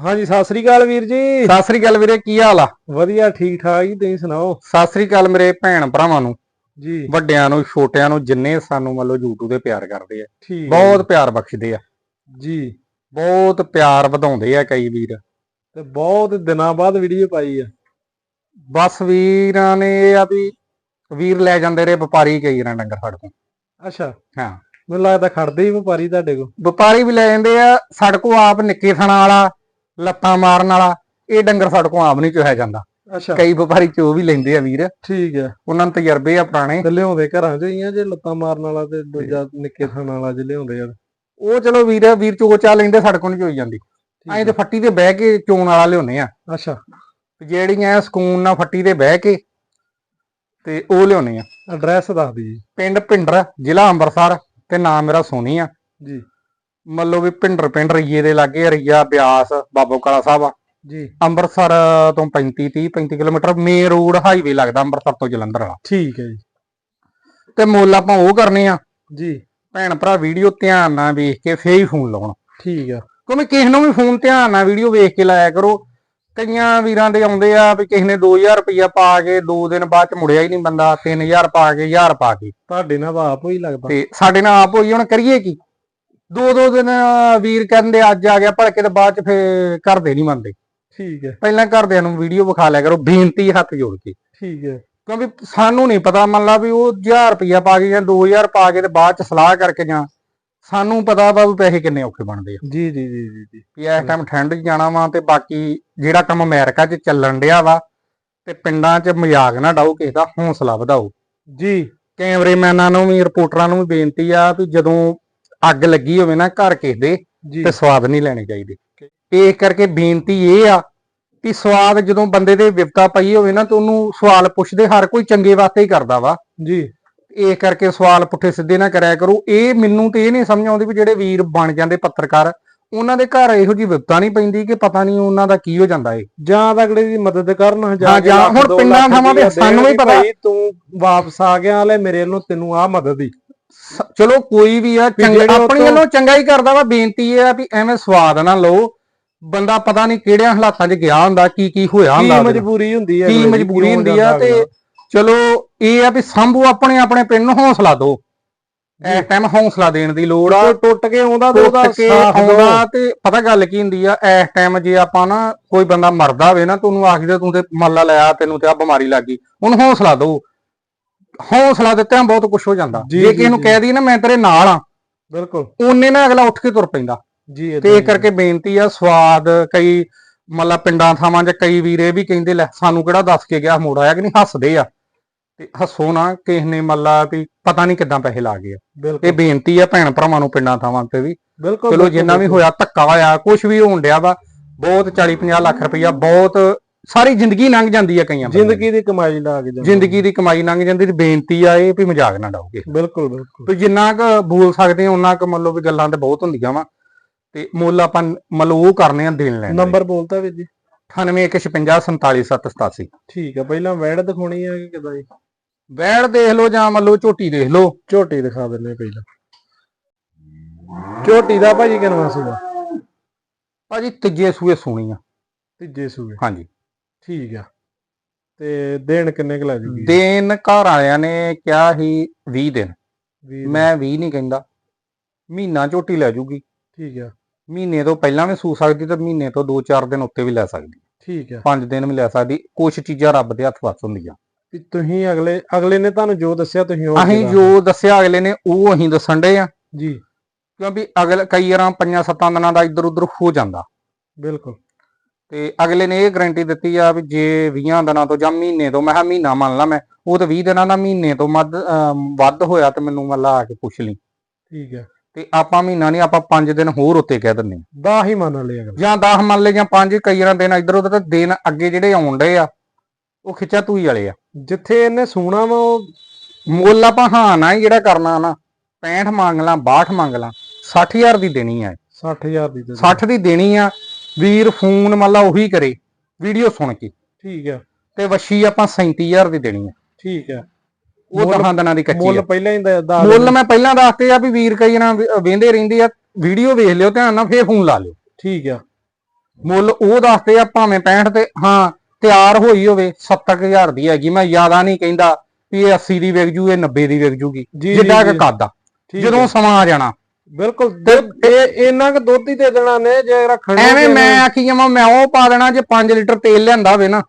ਹਾਂਜੀ ਸਤਿ ਸ੍ਰੀ ਅਕਾਲ ਵੀਰ ਜੀ। ਸਤਿ ਸ੍ਰੀ ਅਕਾਲ ਵੀਰੇ ਕੀ ਹਾਲ ਆ? ਵਧੀਆ ਠੀਕ ਠਾਕ ਜੀ ਤੁਸੀਂ ਸੁਣਾਓ? ਸਤਿ ਸ੍ਰੀ ਅਕਾਲ ਮੇਰੇ ਭੈਣ ਭਰਾਵਾਂ ਨੂੰ। ਜੀ। ਵੱਡਿਆਂ ਨੂੰ ਛੋਟਿਆਂ ਨੂੰ ਜਿੰਨੇ ਸਾਨੂੰ ਮੰਨ ਲਓ YouTube ਤੇ ਪਿਆਰ ਕਰਦੇ ਆ। ਠੀਕ। ਹੈ ਬਹੁਤ ਪਿਆਰ ਬਖਸ਼ਦੇ ਆ। ਜੀ। ਬਹੁਤ ਪਿਆਰ ਵਧਾਉਂਦੇ ਆ ਕਈ ਵੀਰ। ਤੇ ਬਹੁਤ ਦਿਨਾਂ ਬਾਅਦ ਵੀਡੀਓ ਪਾਈ ਆ। ਬਸ ਵੀਰਾਂ ਨੇ ਇਹ ਆ ਵੀ ਵੀਰ ਲੈ ਜਾਂਦੇ ਰਹੇ ਵਪਾਰੀ ਕਈ ਰਾਂ ਡੰਗਰ ਸਾਡੇ ਤੋਂ। ਅੱਛਾ। ਹਾਂ। ਮੈਨੂੰ ਲੱਗਦਾ ਖੜਦੇ ਹੀ ਵਪਾਰੀ ਤੁਹਾਡੇ ਕੋਲ। ਵਪਾਰੀ ਵੀ ਲੈ ਜਾਂਦੇ ਆ ਸਾਡੇ ਕੋਲ ਆਪ ਨਿੱਕੇ ਥਣਾ ਵਾਲਾ ਲੱਤਾਂ ਮਾਰਨ ਵਾਲਾ ਇਹ ਡੰਗਰ ਸਾਡੇ ਕੋਲ ਆਪ ਨਹੀਂ ਚੋਇਆ ਜਾਂਦਾ। ਅੱਛਾ। ਕਈ ਵਪਾਰੀ ਚੋ ਵੀ ਲੈਂਦੇ ਆ ਵੀਰ। ਠੀਕ ਹੈ। ਉਹਨਾਂ ਨੂੰ ਤਜਰਬੇ ਆ ਪੁਰਾਣੇ। ਤੇ ਲਿਆਉਂਦੇ ਘਰਾਂ ਚ ਹੀ ਆ ਜੇ ਲੱਤਾਂ ਮਾਰਨ ਵਾਲਾ ਤੇ ਦੂਜਾ ਨਿੱਕੇ ਥਾਂ ਵਾਲਾ ਜੇ ਲਿਆਉਂਦੇ ਆ। ਉਹ ਚਲੋ ਵੀਰ ਵੀਰ ਚੋ ਚਾ ਲੈਂਦੇ ਸਾਡੇ ਕੋਲ ਨਹੀਂ ਚੋਈ ਜਾਂਦੀ। ਐਂ ਤੇ ਫੱਟੀ ਤੇ ਬਹਿ ਕੇ ਚੋਣ ਵਾਲਾ ਲਿਆਉਨੇ ਆ। ਅੱਛਾ। ਜਿਹੜੀਆਂ ਸਕੂਨ ਨਾਲ ਫੱਟੀ ਤੇ ਬਹਿ ਕੇ ਤੇ ਉਹ ਲਿਆਉਨੇ ਆ। ਐਡਰੈਸ ਦੱਸ ਦਿਓ ਜੀ। ਪਿੰਡ ਭਿੰਡਰ ਜ਼ਿਲ੍ਹਾ ਅੰਮ੍ਰਿਤਸਰ ਤੇ ਨਾਮ ਮੇਰਾ ਸੋਨੀ ਆ। ਜੀ। ਮੰਨ ਵੀ ਭਿੰਡਰ ਪਿੰਡ ਰਈਏ ਦੇ ਲਾਗੇ ਰਈਆ ਬਿਆਸ ਬਾਬੋ ਕਾਲਾ ਸਾਹਿਬ ਆ। ਜੀ। ਅੰਮ੍ਰਿਤਸਰ ਤੋਂ 35 30 35 ਕਿਲੋਮੀਟਰ ਮੇਨ ਰੋਡ ਹਾਈਵੇ ਲੱਗਦਾ ਅੰਮ੍ਰਿਤਸਰ ਤੋਂ ਜਲੰਧਰ ਵਾਲਾ। ਠੀਕ ਹੈ ਜੀ। ਤੇ ਮੁੱਲ ਆਪਾਂ ਉਹ ਕਰਨੇ ਆ। ਜੀ। ਭੈਣ ਭਰਾ ਵੀਡੀਓ ਧਿਆਨ ਨਾਲ ਵੇਖ ਕੇ ਫੇਰ ਹੀ ਫੋਨ ਲਾਉਣ। ਠੀਕ ਆ। ਕਿਉਂਕਿ ਕਿਸੇ ਨੂੰ ਵੀ ਫੋਨ ਧਿਆਨ ਨਾਲ ਵੀਡੀਓ ਵੇਖ ਕੇ ਲਾਇਆ ਕਰੋ। ਕਈਆਂ ਵੀਰਾਂ ਦੇ ਆਉਂਦੇ ਆ ਵੀ ਕਿਸੇ ਨੇ 2000 ਰੁਪਇਆ ਪਾ ਕੇ 2 ਦਿਨ ਬਾਅਦ ਚ ਮੁੜਿਆ ਹੀ ਨਹੀਂ ਬੰਦਾ। 3000 ਪਾ ਕੇ 1000 ਪਾ ਕੇ। ਤੁਹਾਡੇ ਨਾਲ ਆਪ ਹੀ ਲੱਗਦਾ। ਤੇ ਸਾਡੇ ਨਾਲ ਆਪ ਹੋਈ ਹੁਣ ਕਰੀਏ ਕੀ? ਦੋ ਦੋ ਦਿਨ ਵੀਰ ਕਹਿੰਦੇ ਅੱਜ ਆ ਗਿਆ ਭੜਕੇ ਤੇ ਬਾਅਦ ਚ ਫੇਰ ਘਰਦੇ ਨਹੀਂ ਮੰਨਦੇ। ਠੀਕ ਹੈ। ਪਹਿਲਾਂ ਘਰਦਿਆਂ ਨੂੰ ਵੀਡੀਓ ਵਿਖਾ ਲਿਆ ਕਰੋ ਬੇਨਤੀ ਹੱਥ ਜੋੜ ਕੇ। ਠੀਕ ਹੈ। ਕਿਉਂਕਿ ਸਾਨੂੰ ਨਹੀਂ ਪਤਾ ਮੰਨ ਲਾ ਵੀ ਉਹ 1000 ਰੁਪਇਆ ਪਾ ਕੇ ਜਾਂ 2000 ਪਾ ਕੇ ਤੇ ਬਾਅਦ ਚ ਸਲਾਹ ਕਰਕੇ ਜਾਂ ਸਾਨੂੰ ਪਤਾ ਵਾ ਵੀ ਪੈਸੇ ਕਿੰਨੇ ਔਖੇ ਬਣਦੇ ਆ। ਜੀ ਜੀ ਜੀ ਜੀ ਜੀ। ਵੀ ਇਸ ਟਾਈਮ ਠੰਡ 'ਚ ਜਾਣਾ ਵਾ ਤੇ ਬਾਕੀ ਜਿਹੜਾ ਕੰਮ ਅਮਰੀਕਾ 'ਚ ਚੱਲਣ ਡਿਆ ਵਾ ਤੇ ਪਿੰਡਾਂ 'ਚ ਮਜ਼ਾਕ ਨਾ ਡਾਓ ਕਿਸੇ ਦਾ ਹੌਸਲਾ ਵਧਾਓ। ਜੀ। ਕੈਮਰੇਮੈਨਾਂ ਨੂੰ ਵੀ ਰਿਪੋਰਟਰਾਂ ਨੂੰ ਵੀ ਬੇਨਤੀ ਆ ਵੀ ਜਦੋਂ ਅੱਗ ਲੱਗੀ ਹੋਵੇ ਨਾ ਘਰ ਕਿਸੇ ਦੇ ਜੀ। ਤੇ ਸਵਾਦ ਨਹੀਂ ਲੈਣੇ ਚਾਹੀਦੇ। ਇਸ ਕਰਕੇ ਬੇਨਤੀ ਇਹ ਆ ਕਿ ਸਵਾਦ ਜਦੋਂ ਬੰਦੇ ਦੇ ਵਿਪਤਾ ਪਈ ਹੋਵੇ ਨਾ ਤੇ ਉਹਨੂੰ ਸਵਾਲ ਪੁੱਛਦੇ ਹਰ ਕੋਈ ਚੰਗੇ ਵਾਸਤੇ ਹੀ ਕਰਦਾ ਵਾ। ਜੀ। ਇਹ ਕਰਕੇ ਸਵਾਲ ਪੁੱਠੇ ਸਿੱਧੇ ਨਾ ਕਰਿਆ ਕਰੋ। ਇਹ ਮੈਨੂੰ ਤੇ ਇਹ ਨਹੀਂ ਸਮਝ ਆਉਂਦੀ ਵੀ ਜਿਹੜੇ ਵੀਰ ਬਣ ਜਾਂਦੇ ਪੱਤਰਕਾਰ ਉਹਨਾਂ ਦੇ ਘਰ ਇਹੋ ਜਿਹੀ ਵਿਪਤਾ ਨਹੀਂ ਪੈਂਦੀ ਕਿ ਪਤਾ ਨਹੀਂ ਉਹਨਾਂ ਦਾ ਕੀ ਹੋ ਜਾਂਦਾ ਏ। ਜਾਂ ਅਗਲੇ ਦੀ ਮਦਦ ਕਰਨ ਜਾਂ ਲੱਖ, ਹੁਣ ਦੋ ਪਿੰਡਾਂ ਥਾਵਾਂ ਤੇ ਸਾਨੂੰ ਵੀ ਪਤਾ। ਤੂੰ ਵਾਪਸ ਆ ਗਿਆ ਲੈ ਮੇਰੇ ਵੱਲੋਂ ਤੈਨੂੰ ਆ ਮਦਦ ਸ- ਚਲੋ ਕੋਈ ਵੀ ਆ ਚੰਗਾ ਆਪਣੀ ਵੱਲੋਂ ਚੰਗਾ ਹੀ ਕਰਦਾ ਵਾ ਬੇਨਤੀ ਇਹ ਆ ਵੀ ਐਵੇਂ ਸਵਾਦ ਨਾ ਲਓ ਬੰਦਾ ਪਤਾ ਨਹੀਂ ਕਿਹੜਿਆਂ ਹਾਲਾਤਾਂ 'ਚ ਗਿਆ ਹੁੰਦਾ ਕੀ ਕੀ ਹੋਇਆ ਕੀ ਹੁੰਦਾ ਨਾਲ। ਮਜਬੂਰੀ ਹੁੰਦੀ ਹੈ ਕੀ ਦੀ, ਮਜਬੂਰੀ ਹੁੰਦੀ ਆ ਤੇ? ਚਲੋ ਇਹ ਆ ਵੀ ਸੰਭੂ ਆਪਣੇ ਆਪਣੇ ਪਿੰਡ ਨੂੰ ਹੌਸਲਾ ਦਿਓ ਇਸ ਟਾਈਮ ਹੌਸਲਾ ਦੇਣ ਦੀ ਲੋੜ ਆ ਟੁੱਟ ਕੇ ਆਉਂਦਾ ਤੇ ਉਹਦਾ ਕੇ ਸਾਥ। ਆਉਂਦਾ ਤੇ ਪਤਾ ਗੱਲ ਕੀ ਹੁੰਦੀ ਆ ਇਸ ਟਾਈਮ ਜੇ ਆਪਾਂ ਨਾ ਕੋਈ ਬੰਦਾ ਮਰਦਾ ਹੋਵੇ ਨਾ ਤੂੰ ਆਖਦੇ ਤੂੰ ਤੇ ਮੱਲਾ ਲਿਆ ਤੈਨੂੰ ਤੇ ਆ ਬਿਮਾਰੀ ਲੱਗ ਗਈ ਉਹਨੂੰ ਹੌਸਲਾ ਦਿਓ ਹੌਸਲਾ ਦਿੱਤਿਆਂ ਬਹੁਤ ਕੁਝ ਹੋ ਜਾਂਦਾ। ਜੀ, ਕਿਸੇ ਨੂੰ। ਕਹਿ ਦੀ ਨਾ ਮੈਂ ਤੇਰੇ ਨਾਲ ਆ ਬਿਲਕੁਲ। ਉਹਨੇ ਨਾ ਅਗਲਾ ਉੱਠ ਕੇ ਤੁਰ ਪੈਂਦਾ। ਜੀ ਤੇ ਇਹ ਕਰਕੇ ਬੇਨਤੀ ਆ ਸਵਾਦ ਕਈ ਮੱਲਾ ਪਿੰਡਾਂ ਥਾਵਾਂ 'ਚ ਕਈ ਵੀਰੇ ਵੀ ਕਹਿੰਦੇ ਲੈ ਸਾਨੂੰ ਕਿਹੜਾ ਦੱਸ ਕੇ ਗਿਆ ਮੋੜ ਆਇਆ ਕਿ ਨਹੀਂ? ਹੱਸਦੇ ਆ। ਤੇ ਹੱਸੋ ਨਾ ਕਿਸੇ ਨੇ ਮੱਲਾ ਵੀ ਪਤਾ ਨਹੀਂ ਕਿੱਦਾਂ ਪੈਸੇ ਲਾ ਗਏ ਆ। ਇਹ ਬੇਨਤੀ ਆ ਭੈਣ ਭਰਾਵਾਂ ਨੂੰ ਪਿੰਡਾਂ ਥਾਵਾਂ ਤੇ ਵੀ। ਬਿਲਕੁਲ ਚਲੋ ਜਿੰਨਾ ਵੀ। ਹੋਇਆ ਧੱਕਾ ਹੋਇਆ ਕੁਝ ਵੀ ਹੋਣ ਡਿਆ ਵਾ ਬਹੁਤ 40 50 ਲੱਖ ਰੁਪਈਆ ਬਹੁਤ ਸਾਰੀ ਜ਼ਿੰਦਗੀ ਲੰਘ ਜਾਂਦੀ ਆ ਕਈਆਂ ਬੰਦਿਆਂ ਦੀ। ਜ਼ਿੰਦਗੀ ਦੀ। ਕਮਾਈ ਲਾ ਕੇ ਜਾਂਦਾ ਜ਼ਿੰਦਗੀ ਦੀ ਕਮਾਈ ਲੰਘ ਜਾਂਦੀ ਤੇ ਬੇਨਤੀ ਆ ਇਹ ਵੀ ਮਜ਼ਾਕ ਨਾ ਡਾਓਗੇ ਬਿਲਕੁਲ ਬਿਲਕੁਲ। ਤੇ ਜਿੰਨਾ ਕੁ ਬੋਲ ਸਕਦੇ ਆ ਉਹਨਾਂ ਕੁ ਮੰਨ ਲਓ ਵੀ ਗੱਲਾਂ ਤੇ ਬਹੁਤ ਹੁੰਦੀਆਂ ਵਾ। ਤੇ ਮੁੱਲ ਆਪਾਂ ਮੰਨ ਲਓ ਉਹ ਕਰਨੇ ਆ ਦੇਣ ਲੈਣ ਨੰਬਰ ਬੋਲਤਾ ਵੀਰ ਜੀ। 9815477787 ਠੀਕ ਆ ਪਹਿਲਾਂ ਵੈੜ ਦਿਖਾਉਣੀ ਆ ਕਿ ਕਿਦਾਂ ਜੀ? ਵੈੜ ਦੇਖ ਲਓ ਜਾਂ ਮੰਨ ਲਓ ਝੋਟੀ ਦੇਖ ਲਓ। ਝੋਟੀ ਦਿਖਾ ਦਿੰਨੇ ਪਹਿਲਾਂ। ਝੋਟੀ ਦਾ ਭਾਜੀ ਕਿੰਨਾ ਸੀਗਾ ਭਾਜੀ ਤੀਜੇ ਸੂਏ ਸੋਣੀ ਆ। ਤੀਜੇ ਸੂਏ। ਹਾਂਜੀ। ਠੀਕ ਆ। ਤੇ ਦੇਣ ਕਿੰਨੇ ਕੁ ਲੈ ਜੂਗੀ? ਦੇਨ ਘਰ ਵਾਲਿਆਂ ਨੇ ਕਿਹਾ ਸੀ 20 ਦਿਨ ਵੀਹ ਮੈਂ 20 ਨਹੀਂ ਕਹਿੰਦਾ। ਮਹੀਨਾ ਝੋਟੀ ਲੈ ਜੂਗੀ। ਠੀਕ ਆ। ਮਹੀਨੇ ਤੋਂ ਪਹਿਲਾਂ ਵੀ ਸੂ ਸਕਦੀ ਤੇ ਮਹੀਨੇ ਤੋਂ 2-4 ਦਿਨ ਉੱਤੇ ਵੀ ਲੈ ਸਕਦੀ। ਠੀਕ ਆ। 5 ਦਿਨ ਵੀ ਲੈ ਸਕਦੀ। ਕੁਝ ਚੀਜ਼ਾਂ ਰੱਬ ਦੇ ਹੱਥ ਵੱਸ ਹੁੰਦੀਆਂ। ਵੀ ਤੁਸੀਂ ਅਗਲੇ ਅਗਲੇ ਨੇ ਤੁਹਾਨੂੰ ਜੋ ਦੱਸਿਆ ਤੁਸੀਂ ਉਹ ਅਸੀਂ। ਜੋ ਦੱਸਿਆ ਅਗਲੇ ਨੇ ਉਹ ਅਸੀਂ ਦੱਸਣ ਦੇ ਆ। ਜੀ। ਕਿਉਂਕਿ ਅਗਲੇ ਕਈ ਵਾਰਾਂ ਪੰਜਾਂ ਸੱਤਾਂ ਦਿਨਾਂ ਦਾ ਇੱਧਰ ਉੱਧਰ ਹੋ ਜਾਂਦਾ। ਬਿਲਕੁਲ। ਤੇ ਅਗਲੇ ਨੇ ਇਹ ਗਾਰੰਟੀ ਦਿੱਤੀ ਆ ਵੀ ਜੇ 20 ਦਿਨਾਂ ਤੋਂ ਜਾਂ ਮਹੀਨੇ ਤੋਂ ਮੈਂ ਕਿਹਾ ਮਹੀਨਾ ਮੰਨ ਲਾ ਮੈਂ ਉਹ ਤਾਂ 20 ਦਿਨਾਂ ਦਾ ਮਹੀਨੇ ਤੋਂ ਮੱਧ ਵੱਧ ਹੋਇਆ ਤੇ ਮੈਨੂੰ ਮੱਲਾ ਆ ਕੇ ਪੁੱਛ ਲਈ। ਠੀਕ ਆ ਤੇ ਆਪਾਂ ਮਹੀਨਾ ਨਹੀਂ ਆਪਾਂ 5 ਦਿਨ ਹੋਰ ਉੱਤੇ ਕਹਿ ਦਿੰਨੇ ਆ। ਦਾ ਹੀ ਮੰਨ ਲਿਆ ਅਗਲਾ। ਜਾਂ 10 ਮੰਨ ਲੈ ਜਾਂ 5 ਕਈ ਵਾਰਾਂ ਦਿਨ ਇੱਧਰ ਉੱਧਰ ਤੇ ਦਿਨ ਅੱਗੇ ਜਿਹੜੇ ਆਉਣ ਡਏ ਆ ਉਹ ਖਿੱਚਾ ਤੂਈ ਵਾਲੇ ਆ। ਜਿੱਥੇ ਇਹਨੇ ਸੂਣਾ ਵਾ ਉਹ ਮੁੱਲ ਆਪਾਂ ਹਾਂ ਨਾ ਹੀ ਜਿਹੜਾ ਕਰਨਾ ਨਾ 65 ਮੰਗ ਲਾਂ 62 ਮੰਗ ਲਾਂ 60000 ਦੀ ਦੇਣੀ ਆ 60000 ਦੀ ਦੇ ਦਿਓ। 60 ਦੀ ਦੇਣੀ ਆ ਵੀਰ ਫੋਨ ਮੰਨ ਲਾ ਉਹੀ ਕਰੇ ਵੀਡੀਓ ਸੁਣ ਕੇ। ਠੀਕ ਆ। ਤੇ ਵਸ਼ੀ ਆਪਾਂ 37000 ਦੀ ਦੇਣੀ ਆ। ਠੀਕ ਆ। ਉਹ ਦਹਾਂ ਦਿਨਾਂ ਦੀ ਕੱਚੀ ਮੁੱਲ ਪਹਿਲਾਂ ਹੀ ਦਾ ਦਾ ਮੁੱਲ ਮੈਂ ਪਹਿਲਾਂ ਦੱਸਤੇ ਆ ਵੀ ਵੀਰ ਕਈ ਨਾ ਵੇਂਦੇ ਰਹਿੰਦੇ ਆ ਵੀਡੀਓ ਵੇਖ ਲਿਓ ਧਿਆਨ ਨਾਲ ਫੇਰ ਫੋਨ ਲਾ ਲਿਓ। ਠੀਕ ਆ। ਮੁੱਲ ਉਹ ਦੱਸਦੇ ਆ ਭਾਵੇਂ 65 ਤੇ ਹਾਂ ਤਿਆਰ ਹੋਈ ਹੋਵੇ 70000 ਦੀ ਹੈਗੀ ਮੈਂ ਜ਼ਿਆਦਾ ਨਹੀਂ ਕਹਿੰਦਾ ਵੀ ਇਹ 80 ਦੀ ਵਿਕ ਜੂ ਇਹ 90 ਦੀ ਵਿਕ ਜੂਗੀ ਜਿੱਡਾ ਕਿ ਕੱਦ ਆ। ਠੀਕ ਜਦੋਂ ਸਮਾਂ ਆ ਜਾਣਾ ਬਿਲਕੁਲ ਦੁੱਧ- ਇਹ ਇੰਨਾ ਕੁ ਦੁੱਧ ਹੀ ਦੇ ਦੇਣਾ ਨੇ ਜੇ ਰੱਖਣੇ ਐਵੇਂ ਮੈਂ ਆਖੀ ਜਾਵਾਂ ਮੈਂ ਉਹ ਪਾ ਦੇਣਾ ਜੇ 5 ਲੀਟਰ ਤੇਲ ਲਿਆਂਦਾ ਹੋਵੇ ਨਾ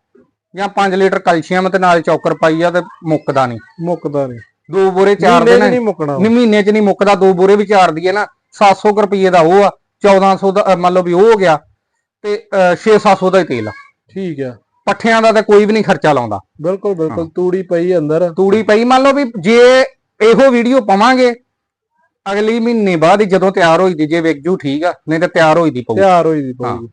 ਜਾਂ 5 ਲੀਟਰ ਕੈਲਸ਼ੀਅਮ ਤੇ ਨਾਲ ਚੌਕਰ ਪਾਈ ਆ ਤੇ ਮੁੱਕਦਾ ਨਹੀਂ। ਮੁੱਕਦਾ ਨਹੀਂ। ਦੋ ਬੋਰੇ ਚਾਰ ਮਹੀਨੇ ਦੇ 'ਚ ਨਹੀਂ ਮੁੱਕਣਾ ਨਹੀਂ ਮਹੀਨੇ 'ਚ ਨਹੀਂ ਮੁੱਕਦਾ ਦੋ ਬੋਰੇ ਵੀ ਚਾਰ ਦੀਏ ਨਾ। 700 ਕੁ ਰੁਪਏ ਦਾ ਉਹ ਆ 1400 ਦਾ ਅ, ਮੰਨ ਲਓ ਵੀ ਉਹ ਹੋ ਗਿਆ ਤੇ 6-700 ਦਾ ਹੀ ਤੇਲ ਆ। ਠੀਕ ਆ। ਪੱਠਿਆਂ ਦਾ ਤਾਂ ਕੋਈ ਵੀ ਨਹੀਂ ਖਰਚਾ ਲਾਉਂਦਾ। ਬਿਲਕੁਲ ਬਿਲਕੁਲ ਤੂੜੀ ਪਈ ਅੰਦਰ। ਤੂੜੀ ਪਈ ਮੰਨ ਲਓ ਵੀ ਜੇ ਇਹੋ ਵੀਡੀਓ ਪਾਵਾਂਗੇ ਅਗਲੀ ਮਹੀਨੇ ਬਾਅਦ ਹੀ ਜਦੋਂ ਤਿਆਰ ਹੋਈ ਦੀ ਜੇ ਵਿਕ ਜੂ ਠੀਕ ਆ ਨਹੀਂ ਤਾਂ ਤਿਆਰ ਹੋਈ ਦੀ ਪਊ ਤਿਆਰ ਹੋਈ ਦੀ ਪਊਗੀ।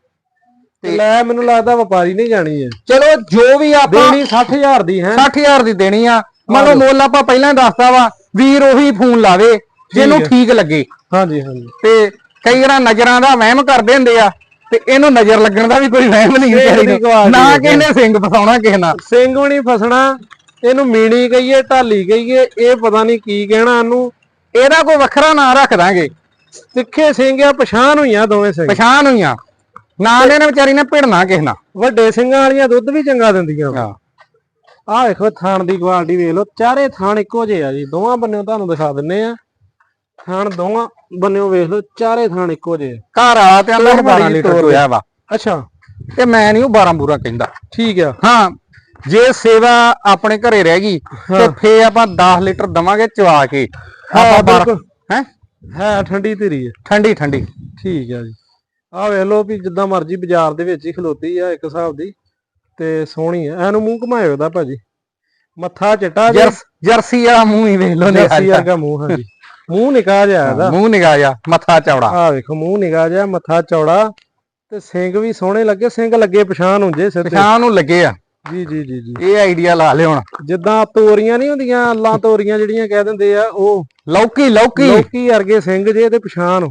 ਤੇ ਲੈ ਮੈਨੂੰ ਲੱਗਦਾ ਵਪਾਰੀ ਨਹੀਂ ਜਾਣੀ ਹੈ ਚਲੋ ਜੋ ਵੀ ਆਪਾਂ ਦੇਣੀ 60000 ਦੀ ਹੈ। 60000 ਦੀ ਦੇਣੀ ਆ। ਮੰਨ ਲਓ ਮੁੱਲ ਆਪਾਂ ਪਹਿਲਾਂ ਹੀ ਦੱਸਤਾ ਵਾ ਵੀਰ ਉਹੀ ਫੋਨ ਲਾਵੇ ਜਿਹਨੂੰ। ਠੀਕ ਲੱਗੇ। ਹਾਂਜੀ ਹਾਂਜੀ। ਤੇ ਕਈ ਵਾਰ ਨਜ਼ਰਾਂ ਦਾ ਵਹਿਮ ਕਰਦੇ ਹੁੰਦੇ ਆ ਤੇ ਇਹਨੂੰ ਨਜ਼ਰ ਲੱਗਣ ਦਾ ਵੀ ਕੋਈ ਵਹਿਮ ਨਹੀਂ ਵਿਚਾਰੀ ਨੂੰ। ਗਵਾਚ ਨਾ ਗਈ ਕਿਸੇ ਨੇ ਸਿੰਘ ਫਸਾਉਣਾ ਕਿਸੇ ਨਾਲ। ਸਿੰਘ ਵੀ ਨਹੀਂ ਫਸਣਾ ਇਹਨੂੰ ਮੀਣੀ ਕਹੀਏ ਢਾਲੀ ਕਹੀਏ ਇਹ ਪਤਾ ਨਹੀਂ ਕੀ ਕਹਿਣਾ ਇਹਨੂੰ ਇਹਦਾ ਕੋਈ ਵੱਖਰਾ ਨਾਂ ਰੱਖ ਦਾਂਗੇ। ਤਿੱਖੇ ਸਿੰਘ ਆ ਪਛਾਣ ਹੋਈਆਂ ਦੋਵੇਂ ਸਿੰਘ। ਪਛਾਣ ਹੋਈਆਂ। ਨਾ ਨੇ ਵਿਚਾਰੀ ਨੇ ਭਿੜਨਾ ਕਿਸੇ ਨਾਲ। ਵੱਡੇ ਸਿੰਘਾਂ ਵਾਲੀਆਂ ਦੁੱਧ ਵੀ ਚੰਗਾ ਦਿੰਦੀਆਂ। ਹਾਂ। ਆਹ ਵੇਖੋ ਥਾਣ ਦੀ ਕੁਆਲਿਟੀ ਵੇਖ ਲਓ। ਚਾਰੇ ਥਾਣ ਇੱਕੋ ਜਿਹੇ ਆ ਜੀ। ਦੋਵਾਂ ਬੰਨਿਓ ਤੁਹਾਨੂੰ ਦਿਖਾ ਦਿੰਨੇ ਆ। ਥਾਣ ਦੋਵਾਂ ਬੰਨਿਓ ਵੇਖ ਲਓ ਚਾਰੇ ਥਾਣ ਇੱਕੋ ਜਿਹੇ। ਆ। ਘਰ ਵਾਲਾ ਤੇ ਮਾੜੀ 12 ਜਿਹੀ ਲੀਟਰ ਹੋਇਆ ਵਾ। ਅੱਛਾ। ਤੇ ਮੈਂ ਨਹੀਂ ਉਹ 12 ਬੂਰਾ ਕਹਿੰਦਾ। ਠੀਕ ਆ। ਹਾਂ ਜੇ ਸੇਵਾ ਆਪਣੇ ਘਰੇ ਰਹਿ ਗਈ ਤੇ। ਫੇ ਆਪਾਂ 10 ਲੀਟਰ ਦਵਾਂਗੇ ਚਵਾ ਕੇ। ਆਪਾਂ ਬਾਰਾਂ- ਬਿਲਕੁਲ ਹੈਂ? ਹੈ ਠੰਡੀ ਧੀਰੀ ਆ ਠੰਡੀ ਠੰਡੀ। ਠੀਕ ਆ ਜੀ। ਆਹ ਵੇਖ ਲਓ ਵੀ ਜਿੱਦਾਂ ਮਰਜ਼ੀ ਬਾਜ਼ਾਰ ਦੇ ਵਿੱਚ ਹੀ ਖਲੋਤੀ ਆ ਇੱਕ ਹਿਸਾਬ ਦੀ ਤੇ ਸੋਹਣੀ ਆ। ਐਨੂੰ ਮੂੰਹ ਘੁਮਾਇਓ ਦਾ ਭਾਜੀ। ਮੱਥਾ ਚਿੱਟਾ ਜਰਸ ਵਾਲਾ ਮੂੰਹ ਹੀ ਵੇਖ ਲੋ ਜਰਸੀ ਵਰਗਾ ਮੂੰਹ ਹਾਂਜੀ। ਮੂੰਹ ਨਿਕਾ ਜਿਹਾ ਇਹਦਾ। ਮੂੰਹ ਨਿਗਾ ਜਾ ਮੱਥਾ ਚੌੜਾ। ਆਹ ਵੇਖੋ ਮੂੰਹ ਨਿਕਾ ਜਿਹਾ ਮੱਥਾ ਚੌੜਾ। ਤੇ ਸਿੰਘ ਵੀ ਸੋਹਣੇ ਲੱਗੇ। ਸਿੰਘ ਲੱਗੇ ਪਛਾਣ ਹੁੰਦੇ ਸਿਰ ਤੇ ਪਛਾਣ ਨੂੰ ਲੱਗੇ ਆ। ਜੀ ਜੀ ਜੀ ਜੀ। ਇਹ ਆਈਡੀਆ ਲਾ ਲਿਓ ਹੁਣ। ਜਿੱਦਾਂ ਤੋਰੀਆਂ ਨਹੀਂ ਹੁੰਦੀਆਂ ਅੱਲਾਂ ਤੋਰੀਆਂ ਜਿਹੜੀਆਂ ਕਹਿ ਦਿੰਦੇ ਆ ਉਹ ਲੌਕੀ ਲੌਕੀ। ਲੋਕੀ ਵਰਗੇ ਸਿੰਘ ਜੇ ਤੇ ਪਛਾਣ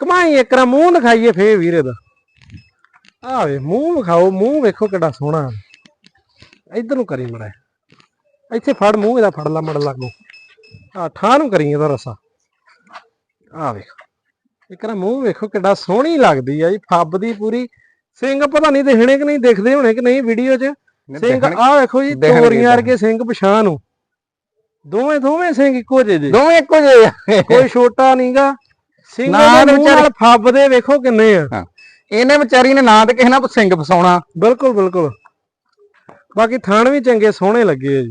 ਕਮਾਈ ਇੱਕ ਰਾ ਮੂੰਹ ਦਿਖਾਈਏ ਫੇ ਵੀਰੇ ਦਾ। ਆਹ ਵੇ ਮੂੰਹ ਵਿਖਾਓ ਮੂੰਹ ਵੇਖੋ ਕਿੱਡਾ ਸੋਹਣਾ। ਇਧਰ ਨੂੰ ਕਰੀ ਮੜਾ। ਇੱਥੇ ਫੜ ਮੂੰਹ ਇਹਦਾ ਫੜ ਲਾ ਮੜ ਲੱਗੋ ਆ ਠਾਹ ਨੂੰ ਕਰੀ ਇਹਦਾ ਰਸਾ। ਆ ਵੇਖ। ਇੱਕ ਰਾ ਮੂੰਹ ਵੇਖੋ ਕਿੱਡਾ ਸੋਹਣੀ ਲੱਗਦੀ ਆ ਜੀ ਫੱਬਦੀ ਪੂਰੀ ਸਿੰਘ ਪਤਾ ਨਹੀਂ ਦਿਖਣੇ ਕਿ ਨਹੀਂ ਦਿਖਦੇ ਹੋਣੇ ਕਿ ਨਹੀਂ ਵੀਡੀਓ 'ਚ। ਸਿੰਘ ਆ ਵੇਖੋ ਜੀ ਤੋਰੀਆਂ ਵਰਗੇ ਸਿੰਘ ਪਛਾਣ ਨੂੰ। ਦੋਵੇਂ ਦੋਵੇਂ ਸਿੰਘ ਇੱਕੋ ਜਿਹੇ ਜੇ। ਦੋਵੇਂ ਇੱਕੋ ਜਿਹੇ। ਕੋਈ ਛੋਟਾ ਨਹੀਂਗਾ। ਸਿੰਘ ਨਾ ਦੇ ਮੂੰਹ ਵਿਚਾਰੇ- ਨਾਲ ਫੱਬਦੇ ਵੇਖੋ ਕਿੰਨੇ ਆ। ਇਹਨੇ ਵਿਚਾਰੀ ਨੇ ਨਾ ਤੇ ਕਿਸੇ ਨਾਲ ਸਿੰਘ ਫਸਾਉਣਾ। ਬਿਲਕੁਲ ਬਿਲਕੁਲ। ਬਾਕੀ ਥਾਣ ਵੀ ਚੰਗੇ ਸੋਹਣੇ ਲੱਗੇ ਆ ਜੀ।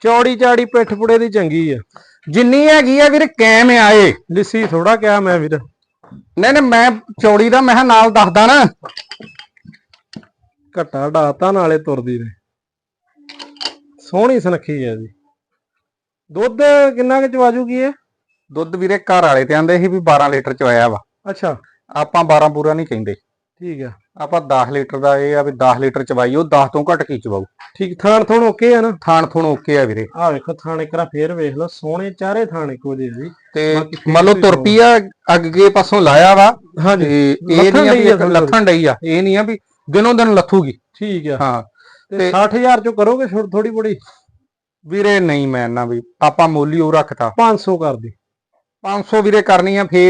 ਚੌੜੀ ਚਾੜੀ ਪਿੱਠ ਪੁੜੇ ਦੀ ਚੰਗੀ ਆ। ਜਿੰਨੀ ਹੈਗੀ ਆ ਵੀਰ ਕੈਮ ਆਏ ਲਿੱਸੀ ਥੋੜਾ ਕਿਹਾ ਮੈਂ ਵੀਰ। ਨਹੀਂ ਨਹੀਂ ਮੈਂ ਚੌੜੀ ਦਾ ਮੈਂ ਕਿਹਾ ਨਾਲ ਦੱਸਦਾ ਨਾ। ਘੱਟਾ ਢਾਤਾ ਨਾਲੇ ਤੁਰਦੀ ਨੇ ਸੋਹਣੀ ਸੁਨੱਖੀ ਆ ਜੀ। ਦੁੱਧ ਕਿੰਨਾ ਕੁ ਚਵਾਜੂਗੀ ਇਹ? ਦੁੱਧ ਵੀਰੇ ਘਰ ਵਾਲੇ ਤੇ ਆਂਦੇ ਸੀ ਵੀ 12 ਲੀਟਰ ਚ ਆਇਆ ਵਾ। ਅੱਛਾ। ਆਪਾਂ 12 ਪੂਰਾ ਨਹੀਂ ਕਹਿੰਦੇ। ਠੀਕ ਆ। ਆਪਾਂ 10 ਲੀਟਰ ਦਾ ਇਹ ਆ ਵੀ 10 ਲੀਟਰ ਚਵਾਈ ਉਹ 10 ਤੋਂ ਘੱਟ ਕੀ ਚਵਾਉ ਠੀਕ ਥਾਣ ਥੋਣ ਓਕੇ ਆ ਨਾ? ਥਾਣ ਥੁਣ ਓਕੇ ਆ ਵੀਰੇ। ਆ ਵੇਖੋ ਥਾਣ ਇੱਕ ਵਾਰ ਫੇਰ ਵੇਖ ਲਓ ਸੋਹਣੇ ਚਾਰੇ ਥਾਣ ਇੱਕੋ ਜਿਹੇ ਜੀ। ਤੇ ਮੰਨ ਲਓ ਤੁਰਪੀ ਆ ਅੱਗੇ ਪਾਸੋਂ ਲਾਇਆ ਵਾ ਹਾਂਜੀ। ਇਹ ਨਹੀਂ ਆ ਵੀ ਲੱਥਣ ਡਈ ਆ ਇਹ ਨਹੀਂ ਆ ਵੀ ਦਿਨੋਂ ਦਿਨ ਲੱਥੂਗੀ। ਠੀਕ ਆ। ਹਾਂ ਤੇ 60000 ਚੋਂ ਕਰੋਗੇ ਥੋੜੀ ਬੜੀ? ਵੀਰੇ ਨਹੀਂ ਮੈਂ ਨਾ ਵੀ ਆਪਾਂ ਮੁੱਲ ਉਹ ਰੱਖਤਾ। 500 ਕਰ ਦੀ। 500 ਵੀਰੇ ਕਰਨੀ ਆ ਫੇ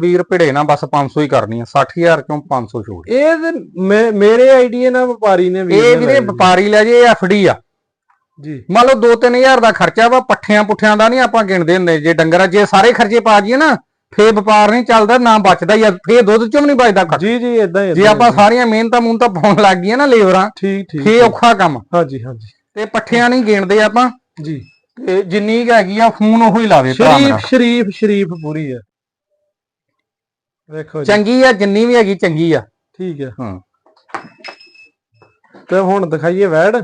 ਵੀਰ ਭਿੜੇ ਨਾ ਬਸ 500 ਹੀ ਕਰਨੀ ਆ 60000 ਚੋਂ 500 ਛੋੜ ਇਹ ਤੇ ਮੇ- ਮੇਰੇ ਆਈਡੀਆ ਨਾਲ ਵਪਾਰੀ ਨੇ ਵੀਰ ਇਹ ਨੇ ਵੀਰੇ ਲਾਈ ਵਪਾਰੀ ਲੈ ਜੇ ਐਫਡੀ ਆ। ਜੀ। ਮੰਨ ਲਓ 2-3000 ਦਾ ਖਰਚਾ ਵਾ ਪੱਠਿਆਂ ਪੁੱਠਿਆਂ ਦਾ ਨਹੀਂ ਆਪਾਂ ਗਿਣਦੇ ਹੁੰਦੇ ਜੇ ਡੰਗਰਾਂ ਜੇ ਸਾਰੇ ਖਰਚੇ ਪਾ ਜੀਏ ਨਾ ਫੇ ਵਪਾਰ ਨਹੀਂ ਚੱਲਦਾ ਨਾ ਬਚਦਾ ਹੀ ਆ ਫੇ ਦੁੱਧ ਚੋਂ ਵੀ ਨਹੀਂ ਬਚਦਾ ਖਰਚ। ਜੀ ਜੀ ਇਦਾਂ ਹੀ ਜੇ ਆਪਾਂ। ਸਾਰੀਆਂ ਮਿਹਨਤਾਂ ਮੂਨਤਾਂ ਪਾਉਣ ਲੱਗ ਗਈਆਂ ਨਾ ਲੇਬਰਾਂ ਠੀਕ ਠੀਕ ਫੇ ਔਖਾ ਕੰਮ। ਹਾਂਜੀ ਹਾਂਜੀ। ਤੇ ਪੱਠਿਆਂ ਨਹੀਂ ਗਿਣਦੇ ਆਪਾਂ। ਜੀ। ਤੇ ਜਿੰਨੀ ਕੁ ਹੈਗੀ ਆ ਫੋਨ ਉਹੀ ਲਾਵੇ ਭਰਾ ਮੇਰਾ। ਸ਼ਰੀਫ ਸ਼ਰੀਫ ਸ਼ਰੀਫ ਪੂਰੀ ਹੈ ਵੇਖੋ ਜੀ। ਚੰਗੀ ਆ ਜਿੰਨੀ ਵੀ ਹੈਗੀ ਚੰਗੀ ਆ। ਠੀਕ ਹੈ ਹਾਂ। ਤੇ ਹੁਣ ਦਿਖਾਈਏ ਵੈੜ।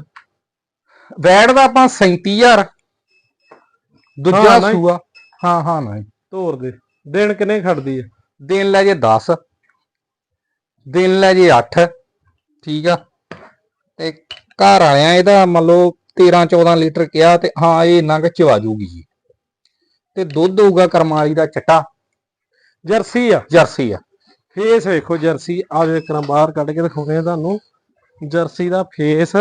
ਵੈੜ ਦਾ ਆਪਾਂ 37000 ਦੂਜਾ ਹਾਂ, ਨਹੀਂ। ਸੂਆ। ਹਾਂ ਹਾਂ ਨਹੀਂ। ਤੋਰ ਦੇ। ਦਿਨ ਕਿੰਨੇ ਖੜਦੀ ਹੈ ਦਿਨ ਲੈ ਜੇ 10 ਦਿਨ ਲੈ ਜੇ 8 ਠੀਕ ਆ। ਤੇ ਘਰ ਵਾਲਿਆਂ ਇਹਦਾ ਮੰਨ ਲਓ 13 14 ਲੀਟਰ ਕਿਹਾ ਤੇ ਹਾਂ, ਇਹ ਇੰਨਾ ਕੁ ਚਵਾ ਜੂਗੀ ਜੀ। ਤੇ ਦੁੱਧ ਹੋਊਗਾ ਕਰਮਾਲੀ ਦਾ ਚਟਾ। ਜਰਸੀ ਆ ਜਰਸੀ ਆ। ਫੇਸ ਵੇਖੋ ਜਰਸੀ, ਆ ਵੇ ਕਰਾਂ ਬਾਹਰ ਕੱਢ ਕੇ ਦਿਖਾਉਂਦੇ ਆ ਤੁਹਾਨੂੰ। ਜਰਸੀ ਦਾ ਫੇਸ,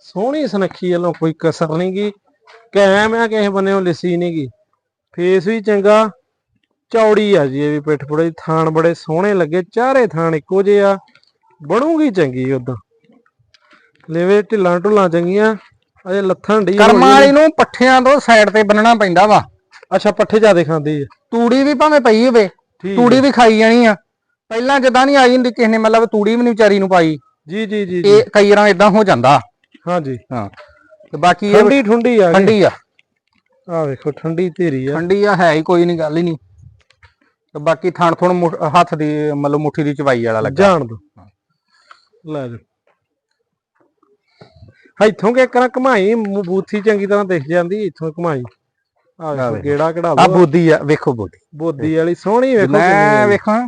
ਸੋਹਣੀ ਸੁਨੱਖੀ ਵੱਲੋਂ ਕੋਈ ਕਸਰ ਨਹੀਂ ਗੀ। ਕੈਮ ਆ, ਕਿਸੇ ਬੰਨੇ ਲਿਸੀ ਨਹੀਂ ਗੀ। ਫੇਸ ਵੀ ਚੰਗਾ, ਚੌੜੀ ਆ ਜੀ, ਇਹ ਵੀ ਪਿੱਠ ਪੁੜੇ ਥਾਣ ਬੜੇ ਸੋਹਣੇ ਲੱਗੇ, ਚਾਰੇ ਥਾਣ ਇੱਕੋ ਜਿਹੇ ਆ। ਬਣੂਗੀ ਚੰਗੀ ਉਦਾਂ। ਲੇਵੇ ਢਿੱਲਾਂ ਢੁੱਲਾਂ ਚੰਗੀਆਂ। ਅਜੇ ਲੱਥਣ ਢੀ ਕਰਮਾਂ ਵਾਲੀ ਨੂੰ ਪੱਠਿਆਂ ਤੋਂ ਸਾਈਡ ਤੇ ਬੰਨਣਾ ਪੈਂਦਾ ਵਾ। ਅੱਛਾ ਪੱਠੇ ਜ਼ਿਆਦੇ ਖਾਂਦੀ ਆ। ਤੂੜੀ ਵੀ ਭਾਵੇਂ ਪਈ ਹੋਵੇ ਠੀਕ ਤੂੜੀ ਵੀ ਖਾਈ ਜਾਣੀ ਆ। ਪਹਿਲਾਂ ਜਦਾਂ ਨਹੀਂ ਆਈ ਹੁੰਦੀ ਕਿਸੇ ਨੇ ਮਤਲਬ ਤੂੜੀ ਵੀ ਨਹੀਂ ਵਿਚਾਰੀ ਨੂੰ ਪਾਈ। ਜੀ ਜੀ ਜੀ ਜੀ। ਇਹ ਕਈ ਵਾਰਾਂ ਇਦਾਂ ਹੋ ਜਾਂਦਾ। ਹਾਂਜੀ ਹਾਂ। ਤੇ ਬਾਕੀ ਇਹ ਠੰਡੀ ਠੁੰਡੀ ਆ ਗਈ ਠੰਡੀ ਆ। ਆ ਵੇਖੋ ਠੰਡੀ ਧੀਰੀ ਆ। ਠੰਡੀ ਆ ਹੈ ਹੀ ਕੋਈ ਨਹੀਂ ਗੱਲ ਹੀ ਨਹੀਂ ਤੇ ਬਾਕੀ ਥਣ ਥੁਣ ਹੱਥ ਦੀ ਮਤਲਬ ਮੁੱਠੀ ਦੀ ਚਵਾਈ ਵਾਲਾ ਲੱਗਾ। ਜਾਣ ਦੋ। ਲੈ ਜਾ ਇੱਥੋਂ ਕਿ ਕਰਾਂ ਕਮਾਈ ਬੂਥੀ ਚੰਗੀ ਤਰ੍ਹਾਂ ਦਿਖ ਜਾਂਦੀ ਇੱਥੋਂ ਘਮਾਈ। ਆ ਆ ਵੇਖੋ। ਗੇੜਾ ਕਢਾ ਆ ਲਓ। ਬੋਦੀ ਆ ਵੇਖੋ ਬੋਦੀ ਬੋਦੀ ਵਾਲੀ ਸੋਹਣੀ ਵੇਖੋ ਮੈਂ ਆ। ਵੇਖਾਂ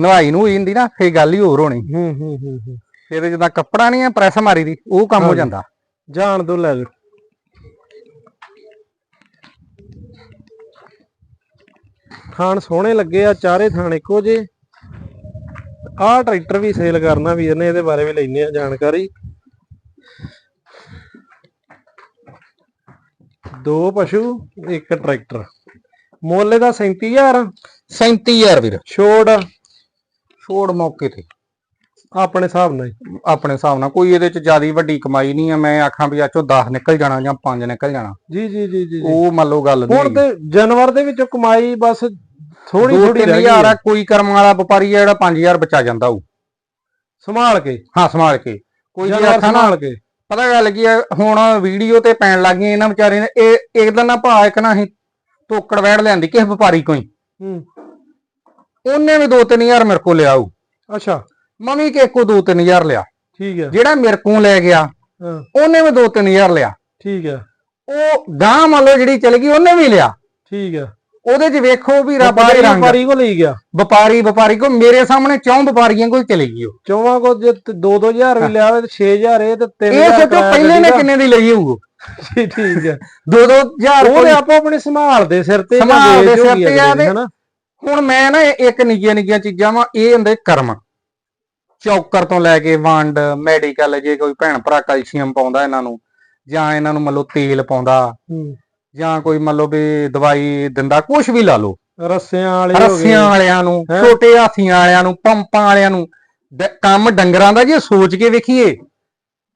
ਨਵਾਈ ਨੂੰ ਹੋਈ ਹੁੰਦੀ ਨਾ ਫੇਰ ਗੱਲ ਹੀ ਹੋਰ ਹੋਣੀ। ਹੂੰ ਹੂੰ ਹੂੰ ਹੂੰ। ਫਿਰ ਜਿੱਦਾਂ ਕੱਪੜਾ ਨਹੀਂ ਆ ਪ੍ਰੈਸ ਮਾਰੀ ਦੀ ਉਹ ਕੰਮ ਹੋ। ਜਾਂਦਾ। ਜਾਣ ਦੋ ਲੈ ਜਾ ਥਾਣ ਸੋਹਣੇ ਲੱਗੇ ਆ ਚਾਰੇ ਥਾਣ ਇੱਕੋ ਜੇ ਆਹ ਟਰੈਕਟਰ ਵੀ ਸੇਲ ਕਰਨਾ ਵੀਰ ਨੇ ਇਹਦੇ ਬਾਰੇ ਵੀ ਲੈਣੇ ਆ ਜਾਣਕਾਰੀ। ਦੋ ਪਸ਼ੂ ਇੱਕ ਟਰੈਕਟਰ। ਮੁੱਲ ਇਹਦਾ 37000 37000 ਵੀਰ। ਛੋੜ ਛੋੜ ਮੌਕੇ ਤੇ। ਆਪਣੇ ਹਿਸਾਬ ਨਾਲ ਹੀ। ਆਪਣੇ ਹਿਸਾਬ ਨਾਲ। ਕੋਈ ਇਹਦੇ ਚ ਜਿਆਦੀ ਵੱਡੀ ਕਮਾਈ ਨਹੀਂ ਆ। ਮੈਂ ਆਖਾਂ ਵੀ ਆਚੋ 10 ਨਿਕਲ ਜਾਣਾ ਜਾਂ 5 ਨਿਕਲ ਜਾਣਾ। ਜੀ ਜੀ ਜੀ ਜੀ ਜੀ। ਉਹ ਮੰਨ ਲਓ ਗੱਲ ਹੁਣ ਨਹੀਂ ਤੇ ਜਾਨਵਰ ਦੇ ਵਿੱਚੋਂ ਕਮਾਈ ਬਸ ਥੋੜੀ ਥੋੜੀ ਰਹਿ ਗਈ ਆ। ਆ ਕੋਈ ਕਰਮ ਵਾਲਾ ਵਪਾਰੀ ਆ ਜਿਹੜਾ 5000 ਬਚਾ ਜਾਂਦਾ ਉਹ। ਸੰਭਾਲ ਕੇ। ਹਾਂ ਸੰਭਾਲ ਕੇ। ਕੋਈ ਜੇ ਜਾਨਵਰ ਆਖਾਂ ਨਾ ਸੰਭਾਲ ਕੇ। ਪਤਾ ਗੱਲ ਕੀ ਆ ਹੁਣ ਵੀਡੀਓ ਤੇ ਪੈਣ ਲੱਗ ਗਈਆਂ ਇਹਨਾਂ ਵਿਚਾਰੇ ਨੇ ਇਹ ਇੱਕ ਦਿਨ ਨਾ ਭਾ ਇੱਕ ਨਾ ਅਸੀਂ ਟੋਕੜ ਵੈੜ ਲਿਆਂਦੀ ਕਿਸੇ ਵਪਾਰੀ ਕੋਈ ਹੂੰ। ਉਹਨੇ ਵੀ 2-3000 ਮੇਰੇ ਕੋਲ ਲਿਆ ਉਹ। ਅੱਛਾ। ਮੈਂ ਵੀ ਕਿਸੇ ਕੋ 2-3000 ਲਿਆ। ਠੀਕ ਹੈ ਜਿਹੜਾ ਮੇਰੇ ਕੋਲ ਲੈ ਗਿਆ ਹਾਂ। ਉਹਨੇ ਵੀ 2-3000 ਲਿਆ। ਠੀਕ ਹੈ ਉਹ ਗਾਂ ਮੰਨ ਲਓ ਜਿਹੜੀ ਚਲ ਗਈ ਉਹਨੇ ਵੀ ਲਿਆ। ਠੀਕ ਹੈ ਉਹਦੇ 'ਚ ਵੇਖੋ ਵੀ ਰੱਬ ਵਪਾਰੀ ਦੇ ਰੰਗ। ਵਪਾਰੀ ਕੋ ਲਈ ਗਿਆ। ਵਪਾਰੀ ਵਪਾਰੀ ਕੋ ਮੇਰੇ ਸਾਹਮਣੇ ਚੌਂ ਵਪਾਰੀਆਂ ਕੋਲ ਚਲੇ ਗਈ ਉਹ। ਚੌਵਾਂ ਕੋ ਜੇ 2-2000 ਵੀ ਲਿਆ ਹੋਵੇ ਤੇ 6000 ਇਹ ਤੇ 3000 ਇਹ ਸੋਚੋ ਪਹਿਲੇ ਨੇ ਕਿੰਨੇ ਦੀ ਲਈ ਹੋਊ। ਠੀਕ ਹੈ। 2-2000 ਉਹ ਤੇ ਆਪੋ ਆਪਣੀ ਸੰਭਾਲ ਦੇ ਸਿਰ ਤੇ ਸੰਭਾਲ ਦੇ ਸਿਰ ਤੇ ਆ ਤੇ- ਹੁਣ ਮੈਂ ਨਾ ਇੱਕ ਨਿੱਕੀਆਂ ਨਿੱਕੀਆਂ ਚੀਜ਼ਾਂ ਵਾ ਇਹ ਹੁੰਦੇ ਕਰਮ। ਚੌਕਰ ਤੋਂ ਲੈ ਕੇ ਵੰਡ ਮੈਡੀਕਲ ਜੇ ਕੋਈ ਭੈਣ ਭਰਾ ਕੈਲਸ਼ੀਅਮ ਪਾਉਂਦਾ ਇਹਨਾਂ ਨੂੰ ਜਾਂ ਇਹਨਾਂ ਨੂੰ ਮੰਨ ਲਓ ਤੇਲ ਪਾਉਂਦਾ। ਜਾਂ ਕੋਈ ਮੰਨ ਲਓ ਵੀ ਦਵਾਈ ਦਿੰਦਾ ਕੁਝ ਵੀ ਲਾ ਲਓ। ਰੱਸਿਆਂ ਵਾਲੇ ਹੋ ਗਏ। ਰੱਸਿਆਂ ਵਾਲਿਆਂ ਨੂੰ? ਛੋਟੇ ਹਾਥੀਆਂ ਵਾਲਿਆਂ ਨੂੰ ਪੰਪਾਂ ਵਾਲਿਆਂ ਨੂੰ। ਕੰਮ ਡੰਗਰਾਂ ਦਾ ਜੇ ਸੋਚ ਕੇ ਵੇਖੀਏ।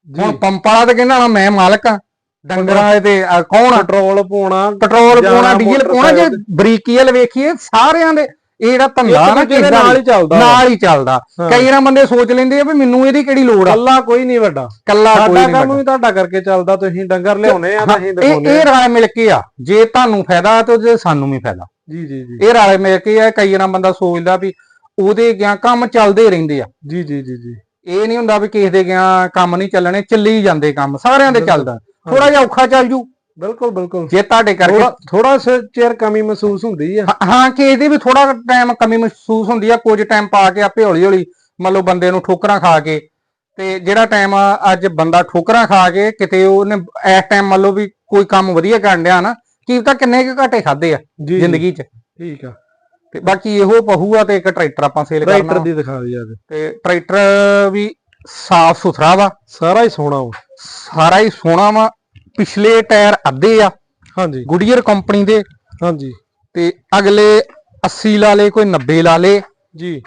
ਹੁਣ ਪੰਪ ਵਾਲਾ ਤਾਂ ਕਹਿੰਦਾ ਨਾ ਮੈਂ ਮਾਲਕ ਆ ਡੰਗਰਾਂ ਦੇ ਤੇ ਕੌਣ ਪੈਟਰੋਲ ਪਾਉਣਾ ਪੈਟਰੋਲ ਪਾਉਣਾ ਡੀਜ਼ਲ ਪਾਉਣਾ ਜੇ ਬਰੀਕੀਅਲ ਵੇਖੀਏ ਸਾਰਿਆਂ ਦੇ। ਇਹ ਜਿਹੜਾ ਧੰਦਾ ਨਾ ਕਿੱਦਾਂ ਨਾਲ ਹੀ ਚੱਲਦਾ। ਨਾਲ ਹੀ ਚੱਲਦਾ। ਕਈ ਵਾਰ ਬੰਦੇ ਸੋਚ ਲੈਂਦੇ ਆ ਵੀ ਮੈਨੂੰ ਇਹਦੀ ਕਿਹੜੀ ਲੋੜ ਆ? ਕੱਲਾ ਕੋਈ ਨਹੀਂ ਵੱਡਾ। ਕੱਲਾ ਕੋਈ ਸਾਡਾ ਨਹੀਂ ਕੰਮ ਵੱਡਾ। ਵੀ ਤੁਹਾਡਾ ਕਰਕੇ ਚੱਲਦਾ ਤੁਸੀਂ ਡੰਗਰ ਲਿਆਉਨੇ ਆ ਤਾਂ ਅਸੀਂ ਇਹ ਰਲ ਮਿਲ ਕੇ ਆ। ਜੇ ਤੁਹਾਨੂੰ ਫਾਇਦਾ ਤੇ ਉਹਦੇ ਸਾਨੂੰ ਵੀ ਫਾਇਦਾ। ਜੀ ਜੀ ਜੀ। ਇਹ ਰਲ ਮਿਲ ਕੇ ਆ ਕਈ ਵਾਰ ਬੰਦਾ ਸੋਚਦਾ ਵੀ ਉਹਦੇ ਗਿਆ ਕੰਮ ਚੱਲਦੇ ਰਹਿੰਦੇ ਆ। ਜੀ ਜੀ ਜੀ ਜੀ। ਇਹ ਨਹੀਂ ਹੁੰਦਾ ਵੀ ਕਿਸੇ ਦੇ ਗਿਆ ਕੰਮ ਨਹੀਂ ਚੱਲਣੇ ਚੱਲੀ ਜਾਂਦੇ ਕੰਮ ਸਾਰਿਆਂ ਦੇ। ਚੱਲਦਾ। ਥੋੜਾ ਜਿਹਾ ਔਖਾ ਚੱਲ ਜੂ। ਬਿਲਕੁਲ ਬਿਲਕੁਲ। ਜੇ ਤੁਹਾਡੇ ਕਰਕੇ ਥੋੜਾ ਚਿਰ ਕਮੀ ਮਹਿਸੂਸ ਹੁੰਦੀ ਆ। ਹਾਂ- ਹਾਂ ਕਿਸੇ ਦੀ ਵੀ ਥੋੜਾ ਟਾਈਮ ਕਮੀ ਮਹਿਸੂਸ ਹੁੰਦੀ ਆ ਕੁਝ ਟਾਈਮ ਪਾ ਕੇ ਆਪੇ ਹੌਲੀ ਹੌਲੀ ਮੰਨ ਲਓ ਬੰਦੇ ਨੂੰ ਠੋਕਰਾਂ ਖਾ ਕੇ। ਤੇ ਜਿਹੜਾ ਟਾਈਮ ਅੱਜ ਬੰਦਾ ਠੋਕਰਾਂ ਖਾ ਕੇ ਕਿਤੇ ਉਹਨੇ ਇਸ ਟਾਈਮ ਮੰਨ ਲਓ ਵੀ ਕੋਈ ਕੰਮ ਵਧੀਆ ਕਰਨ ਡਿਆ ਨਾ ਕੀ ਤਾਂ ਕਿੰਨੇ ਕੁ ਘਾਟੇ ਖਾਦੇ ਆ ਜ਼ਿੰਦਗੀ 'ਚ। ਠੀਕ ਆ। ਤੇ ਬਾਕੀ ਇਹੋ ਪਹੂ ਆ ਤੇ ਇੱਕ ਟਰੈਕਟਰ ਆਪਾਂ ਸੇਲ ਟਰੈਕਟਰ ਕਰਨਾ ਦੀ ਦਿਖਾ ਦਿਆ ਜੀ ਤੇ ਟਰੈਕਟਰ ਵੀ ਸਾਫ਼ ਸੁਥਰਾ ਵਾ। ਸਾਰਾ ਹੀ ਸੋਹਣਾ ਵਾ। ਸਾਰਾ ਹੀ ਸੋਹਣਾ ਵਾ। ਪਿਛਲੇ ਟਾਇਰ ਅੱਧੇ ਆ। ਹਾਂਜੀ। ਗੁਡੀਅਰ ਕੰਪਨੀ ਦੇ। ਹਾਂਜੀ। ਤੇ ਅਗਲੇ 80 ਲਾ ਲੇ ਕੋਈ 90 ਲਾ ਲੇ। ਜੀ।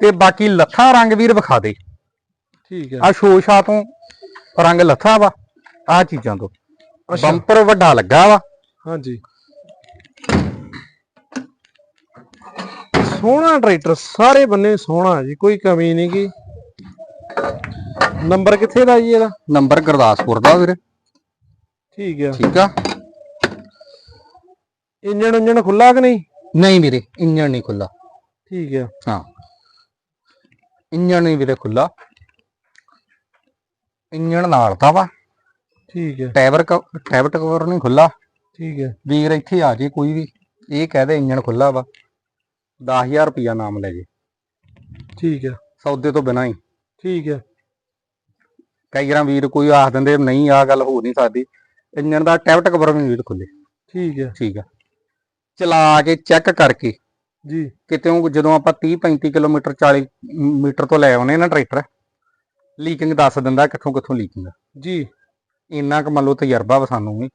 ਤੇ ਬਾਕੀ ਲੱਥਾ ਰੰਗ ਵੀਰ ਵਿਖਾ ਦੇ। ਠੀਕ ਆ ਆ ਸ਼ੋਸ਼ਾ ਤੋਂ ਰੰਗ ਲੱਥਾ ਵਾ ਆ ਚੀਜ਼ਾਂ ਤੋਂ। ਬੰਪਰ ਵੱਡਾ ਲੱਗਾ ਵਾ। ਹਾਂਜੀ। ਸੋਹਣਾ ਟਰੈਕਟਰ ਸਾਰੇ ਬੰਨੇ ਸੋਹਣਾ ਜੀ ਕੋਈ ਕਮੀ ਨਹੀਂ ਗੀ। ਨੰਬਰ ਕਿੱਥੇ ਦਾ ਜੀ ਇਹਦਾ? ਨੰਬਰ ਗੁਰਦਾਸਪੁਰ ਦਾ ਵੀਰ। ਠੀਕ ਆ। ਠੀਕ ਆ। ਇੰਜਣ ਇੰਜਣ ਖੁੱਲਾ ਕਿ ਨਹੀਂ? ਨਹੀਂ ਵੀਰੇ ਇੰਜਣ ਨਹੀਂ ਖੁੱਲਾ ਠੀਕ ਆ। ਹਾਂ। ਇੰਜਣ ਨਹੀਂ ਵੀਰੇ ਖੁੱਲਾ ਇੰਜਣ ਨਾਲ ਦਾ ਵਾ। ਠੀਕ ਆ। ਟਾਇਰ ਟੈਬਟ ਕਵਰ ਨਹੀਂ ਖੁੱਲਾ ਠੀਕ ਆ। ਵੀਰ ਇੱਥੇ ਆ ਜੇ ਕੋਈ ਵੀ ਇਹ ਕਹਦੇ ਇੰਜਣ ਖੁੱਲਾ ਵਾ। 10000 ਰੁਪਿਆ ਨਾਮ ਲੈ ਜੇ। ਠੀਕ ਆ। ਸੌਦੇ ਤੋਂ ਬਿਨਾਂ ਹੀ। ਠੀਕ ਆ। ਕਈ ਵਾਰ ਵੀਰ ਕੋਈ ਆਖ ਦਿੰਦੇ ਨਹੀਂ ਆ ਗੱਲ ਹੋ ਨਹੀਂ ਸਕਦੀ। ਇੰਜਣ ਦਾ ਟੈਬਟ ਕਵਰ ਵੀ ਵੀਰ ਖੁੱਲੇ ਠੀਕ ਆ ਠੀਕ ਆ। ਚਲਾ ਕੇ ਚੈੱਕ ਕਰਕੇ ਜੀ। ਕਿਤੇ ਜਦੋਂ ਆਪਾਂ 30 35 ਕਿਲੋਮੀਟਰ 40 ਮੀਟਰ ਤੋਂ ਲੈ ਆਉਨੇ ਨਾ ਟਰੈਕਟਰ ਲੀਕਿੰਗ ਦੱਸ ਦਿੰਦਾ ਕਿੱਥੋਂ ਕਿੱਥੋਂ ਲੀਕਿੰਗ ਜੀ। ਇੰਨਾ ਕੁ ਮੰਨ ਲਓ ਤਜਰਬਾ ਵਾ ਸਾਨੂੰ ਵੀ।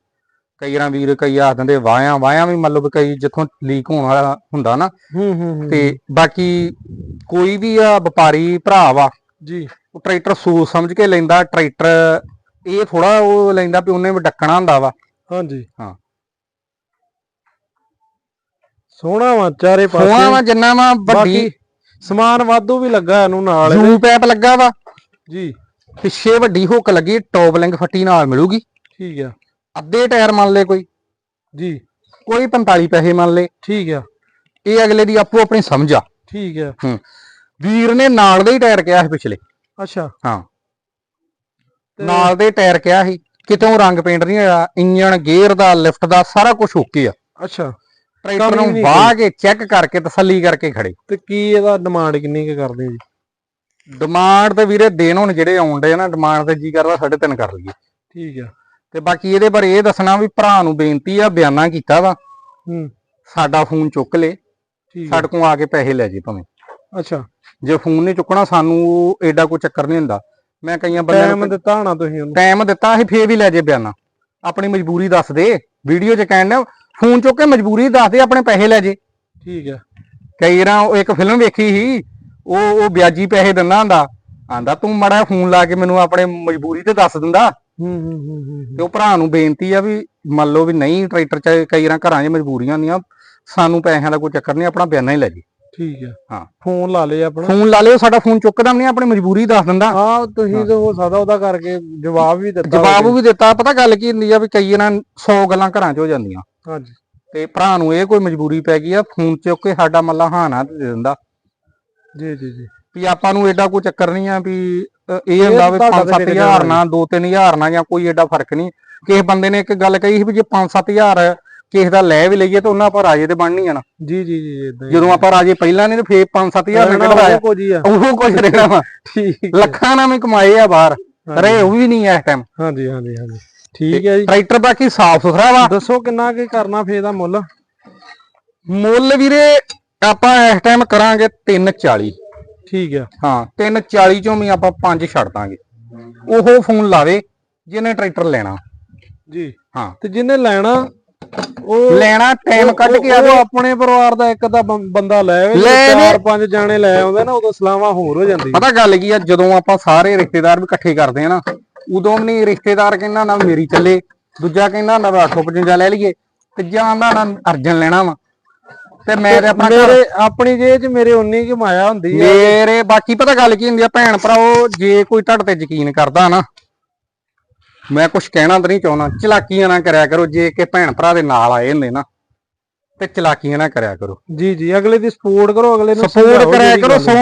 ਕਈ ਵਾਰ ਵੀਰ ਕਈ ਆਖ ਦਿੰਦੇ ਵਾਹਾਂ ਵਾਹਾਂ ਵੀ ਮੰਨ ਲਓ ਵੀ ਕਈ ਜਿੱਥੋਂ ਲੀਕ ਹੋਣ ਵਾਲਾ ਹੁੰਦਾ ਨਾ। ਹੂੰ ਹੂੰ ਹੂੰ। ਤੇ ਬਾਕੀ ਕੋਈ ਵੀ ਆ ਵਪਾਰੀ ਭਰਾ ਵਾ ਜੀ। ਉਹ ਟਰੈਕਟਰ ਸੋਚ ਸਮਝ ਕੇ ਲੈਂਦਾ ਟਰੈਕਟਰ ਇਹ ਥੋੜਾ ਉਹ ਲੈਂਦਾ ਵੀ ਉਹਨੇ ਡੱਕਣਾ ਹੁੰਦਾ ਵਾ। ਹਾਂਜੀ। ਹਾਂ। ਸੋਹਣਾ ਵਾ ਚਾਰੇ ਸੋਹਣਾ ਪਾਸੇ ਵਾ ਜਿੰਨਾ ਵਾ ਵੱਡੀ। ਸਮਾਨ ਵਾਧੂ ਵੀ ਲੱਗਾ ਇਹਨੂੰ ਨਾਲ। ਯੂ ਪੈਪ ਲੱਗਾ ਵਾ। ਜੀ। ਪਿੱਛੇ ਵੱਡੀ ਹੁੱਕ ਲੱਗੀ ਟੌਪ ਫੱਟੀ ਨਾਲ ਮਿਲੂਗੀ। ਠੀਕ ਆ। ਅੱਧੇ ਟਾਇਰ ਮੰਨ ਲੈ ਕੋਈ। ਜੀ। ਕੋਈ 45 ਪੈਸੇ ਮੰਨ ਲੈ। ਠੀਕ ਆ। ਇਹ ਅਗਲੇ ਦੀ ਆਪੋ ਆਪਣੀ ਸਮਝ ਆ। ਠੀਕ ਆ। ਵੀਰ ਨੇ ਨਾਲ ਦੇ ਹੀ ਟਾਇਰ ਕਿਹਾ ਸੀ ਪਿਛਲੇ। ਅੱਛਾ। ਹਾਂ। ਨਾਲ ਦੇ ਟਾਇਰ ਕਿਹਾ ਸੀ ਕਿਤੋਂ ਰੰਗ ਪੇਂਟ ਨਹੀਂ ਹੋਇਆ ਇੰਜਨ ਗੇਅਰ ਦਾ ਲਿਫਟ ਦਾ ਸਾਰਾ ਕੁਝ ਓਕੇ ਆ। ਅੱਛਾ। ਟਰੈਕਟਰ ਨੂੰ ਵਾਹ ਕੇ ਚੈੱਕ ਕਰਕੇ ਤਸੱਲੀ ਕਰਕੇ ਖੜੇ। ਤੇ ਕੀ ਇਹਦਾ ਡਿਮਾਂਡ ਕਿੰਨੀ ਕੁ ਕਰਦੇ ਜੀ? ਡਿਮਾਂਡ ਤੇ ਵੀਰੇ ਦੇਣ ਹੁਣ ਜਿਹੜੇ ਆਉਂਦੇ ਆ ਨਾ ਡਿਮਾਂਡ ਤੇ ਜੀ ਕਰਦਾ 3.5 ਕਰ ਲਈਏ। ਠੀਕ ਆ। ਤੇ ਬਾਕੀ ਇਹਦੇ ਬਾਰੇ ਇਹ ਦੱਸਣਾ ਵੀ ਭਰਾ ਨੂੰ ਬੇਨਤੀ ਆ ਬਿਆਨਾ ਕੀਤਾ ਵਾ। ਹੂੰ। ਸਾਡਾ ਫੋਨ ਚੁੱਕ ਲੇ। ਸਾਡੇ ਕੋਲ ਆ ਕੇ ਪੈਸੇ ਲੈ ਜੇ ਭਾਵੇਂ। ਅੱਛਾ। ਜੇ ਫੋਨ ਨਹੀਂ ਚੁੱਕਣਾ ਸਾਨੂੰ ਐਡਾ ਕੋਈ ਚੱਕਰ ਨਹੀਂ ਹੁੰਦਾ। ਮੈਂ ਕਈਆਂ ਬੰਦਿਆਂ ਟਾਈਮ ਨੂੰ ਦਿੱਤਾ ਹੋਣਾ ਤੁਸੀਂ ਉਹਨੂੰ। ਟਾਈਮ ਦਿੱਤਾ ਸੀ ਫੇਰ ਵੀ ਲੈ ਜੇ ਬਿਆਨਾ। ਆਪਣੀ ਮਜਬੂਰੀ ਦੱਸ ਦੇ ਵੀਡੀਓ 'ਚ ਕਹਿਣ ਡਿਆ ਫੋਨ ਚੁੱਕ ਕੇ ਮਜਬੂਰੀ ਦੱਸ ਦੇ ਆਪਣੇ ਪੈਸੇ ਲੈ ਜੇ। ਠੀਕ ਆ। ਕਈ ਵਾਰਾਂ ਉਹ ਇੱਕ ਫਿਲਮ ਵੇਖੀ ਸੀ ਉਹ ਉਹ ਵਿਆਜੀ ਪੈਸੇ ਦਿੰਦਾ ਹੁੰਦਾ। ਆਂਦਾ ਤੂੰ ਮੜਾ ਫੋਨ ਲਾ ਕੇ ਮੈਨੂੰ ਆਪਣੇ ਮਜਬੂਰੀ ਤੇ ਦੱਸ ਦਿੰਦਾ। ਹੂੰ ਹੂੰ ਹੂੰ ਹੂੰ ਤੇ ਉਹ ਭਰਾ ਨੂੰ ਬੇਨਤੀ ਆ ਵੀ ਮੰਨ ਲਓ ਵੀ ਨਹੀਂ ਟਰੈਕਟਰ ਚ ਕਈ ਵਾਰਾਂ ਘਰਾਂ 'ਚ ਮਜਬੂਰੀਆਂ ਹੁੰਦੀਆਂ ਸਾਨੂੰ ਪੈਸਿਆਂ ਦਾ ਕੋਈ ਚੱਕਰ ਨਹੀਂ ਆਪਣਾ ਬਿਆਨਾ ਹੀ ਲੈ ਜੀ। ਠੀਕ ਆ ਹਾਂ। ਫੋਨ ਲਾ ਲਿਆ ਆਪਣਾ। ਫੋਨ ਲਾ ਲਿਓ ਸਾਡਾ ਫੋਨ ਚੁੱਕਦਾ ਨਹੀਂ ਆਪਣੀ ਮਜਬੂਰੀ ਦੱਸ ਦਿੰਦਾ। ਹਾਂ ਤੁਸੀਂ ਤਾਂ ਹੋ ਸਕਦਾ ਉਹਦਾ ਕਰਕੇ ਜਵਾਬ ਵੀ ਦਿੱਤਾ ਜਵਾਬ। ਵੀ ਦਿੱਤਾ ਪਤਾ ਗੱਲ ਕੀ ਹੁੰਦੀ ਆ ਵੀ ਕਈ ਵਾਰਾਂ 100 ਗੱਲਾਂ ਘਰਾਂ 'ਚ ਹੋ ਜਾਂਦੀਆਂ। ਹਾਂਜੀ। ਤੇ ਭਰਾ ਨੂੰ ਇਹ ਕੋਈ ਮਜਬੂਰੀ ਪੈ ਗਈ ਆ ਫੋਨ ਚੁੱਕ ਕੇ ਸਾਡਾ ਮੱਲਾ ਹਾਨਾ ਤੇ ਦੇ ਦਿੰਦਾ। ਜੀ ਜੀ ਜੀ। ਵੀ ਆਪਾਂ ਨੂੰ ਐਡਾ ਕੋਈ ਚੱਕਰ ਨਹੀਂ ਆ ਵੀ ਇਹ ਹੁੰਦਾ ਵੀ ਤੁਹਾਡਾ ਤੇ 5-7000 ਨਾਲ 2-3000 ਨਾਲ ਜਾਂ ਕੋਈ ਐਡਾ ਫ਼ਰਕ ਨਹੀਂ। ਕਿਸੇ ਬੰਦੇ ਨੇ ਇੱਕ ਗੱਲ ਕਹੀ ਸੀ ਵੀ ਜੇ 5-7000 ਕਿਸੇ ਦਾ ਲੈ ਵੀ ਲਈਏ ਤਾਂ ਉਹਨਾਂ ਆਪਾਂ ਰਾਜੇ ਤੇ ਬਣਨੀ ਆ ਨਾ। ਜੀ ਜੀ ਜੀ ਇਦਾਂ ਜਦੋਂ ਆਪਾਂ ਰਾਜੇ ਪਹਿਲਾਂ ਨਹੀਂ ਤੇ ਫੇਰ 5-7000 ਨਾਲ ਕਿਹੜਾ ਆਇਆ ਕੁਝ ਹੀ ਆ। ਉਹ ਕੁਝ ਰਹਿਣਾ ਵਾ। ਠੀਕ ਲੱਖਾਂ ਨਾਲ ਵੀ ਕਮਾਏ ਆ ਬਾਹਰ। ਰਹੇ ਉਹ ਵੀ ਨਹੀਂ ਆ ਇਸ ਟਾਈਮ ਹਾਂਜੀ ਹਾਂਜੀ ਹਾਂਜੀ। ਠੀਕ ਹੈ ਜੀ। ਟਰੈਕਟਰ ਬਾਕੀ ਸਾਫ਼ ਸੁਥਰਾ ਵਾ। ਦੱਸੋ ਕਿੰਨਾ ਕੀ ਕਰਨਾ ਫੇਰ ਦਾ ਮੁੱਲ? ਮੁੱਲ ਵੀਰੇ ਆਪਾਂ ਇਸ ਟਾਈਮ ਕਰਾਂਗੇ 340 ਠੀਕ ਆ। ਹਾਂ 340 ਚੋਂ ਵੀ ਆਪਾਂ 5 ਛੱਡ ਦਾਂਗੇ। ਉਹ ਫੋਨ ਲਾਵੇ ਜਿਹਨੇ ਟਰੈਕਟਰ ਲੈਣਾ। ਜੀ। ਹਾਂ। ਤੇ ਜਿਹਨੇ ਲੈਣਾ ਲੈਣਾ ਟਾਈਮ ਕੱਢ ਕੇ ਆਵੇ। ਆਪਣੇ ਪਰਿਵਾਰ ਦਾ ਇੱਕ ਤਾਂ ਬੰਦਾ ਲੈ ਆਵੇ। ਚਾਰ ਪੰਜ ਜਾਣੇ ਲੈ ਆਉਂਦੇ ਨਾ ਉਦੋਂ ਸਲਾਹਾਂ ਹੋਰ ਹੋ ਜਾਂਦੀ ਪਤਾ ਗੱਲ ਕੀ ਆ ਜਦੋਂ ਆਪਾਂ ਸਾਰੇ ਰਿਸ਼ਤੇਦਾਰ ਵੀ ਇਕੱਠੇ ਕਰਦੇ ਆ ਨਾ ਉਦੋਂ ਨਹੀਂ ਰਿਸ਼ਤੇਦਾਰ ਕਹਿੰਦਾ ਨਾ ਮੇਰੀ ਚੱਲੇ ਦੂਜਾ ਕਹਿੰਦਾ ਨਾ 855 ਲੈ ਲਈਏ ਤੀਜਾ ਆਂਦਾ ਨਾ ਅਰਜਨ ਲੈਣਾ ਵਾ। ਤੇ ਮੈਂ ਤੇ ਆਪਣਾ ਮੇਰੇ ਆਪਣੀ ਜੇਬ 'ਚ ਮੇਰੇ ਉਨੀ ਕੀ ਮਾਇਆ ਹੁੰਦੀ ਆ। ਮੇਰੇ ਬਾਕੀ ਪਤਾ ਗੱਲ ਕੀ ਹੁੰਦੀ ਆ ਭੈਣ ਭਰਾਓ ਜੇ ਕੋਈ ਤੁਹਾਡੇ ਤੇ ਯਕੀਨ ਕਰਦਾ ਨਾ ਮੈਂ ਕੁਝ ਕਹਿਣਾ ਤਾਂ ਨਹੀਂ ਚਾਹੁੰਦਾ। ਚਲਾਕੀਆਂ ਨਾ ਕਰਿਆ ਕਰੋ ਜੇ ਕਿ ਭੈਣ ਭਰਾ ਦੇ ਨਾਲ ਆਏ ਹੁੰਦੇ ਨਾ ਤੇ ਚਲਾਕੀਆਂ ਨਾ ਕਰਿਆ ਕਰੋ। ਜੀ ਜੀ ਅਗਲੇ ਦੀ ਸਪੋਰਟ ਕਰੋ ਅਗਲੇ ਨੂੰ ਸਪੋਰਟ ਕਰਿਆ ਕਰੋ। ਸੋ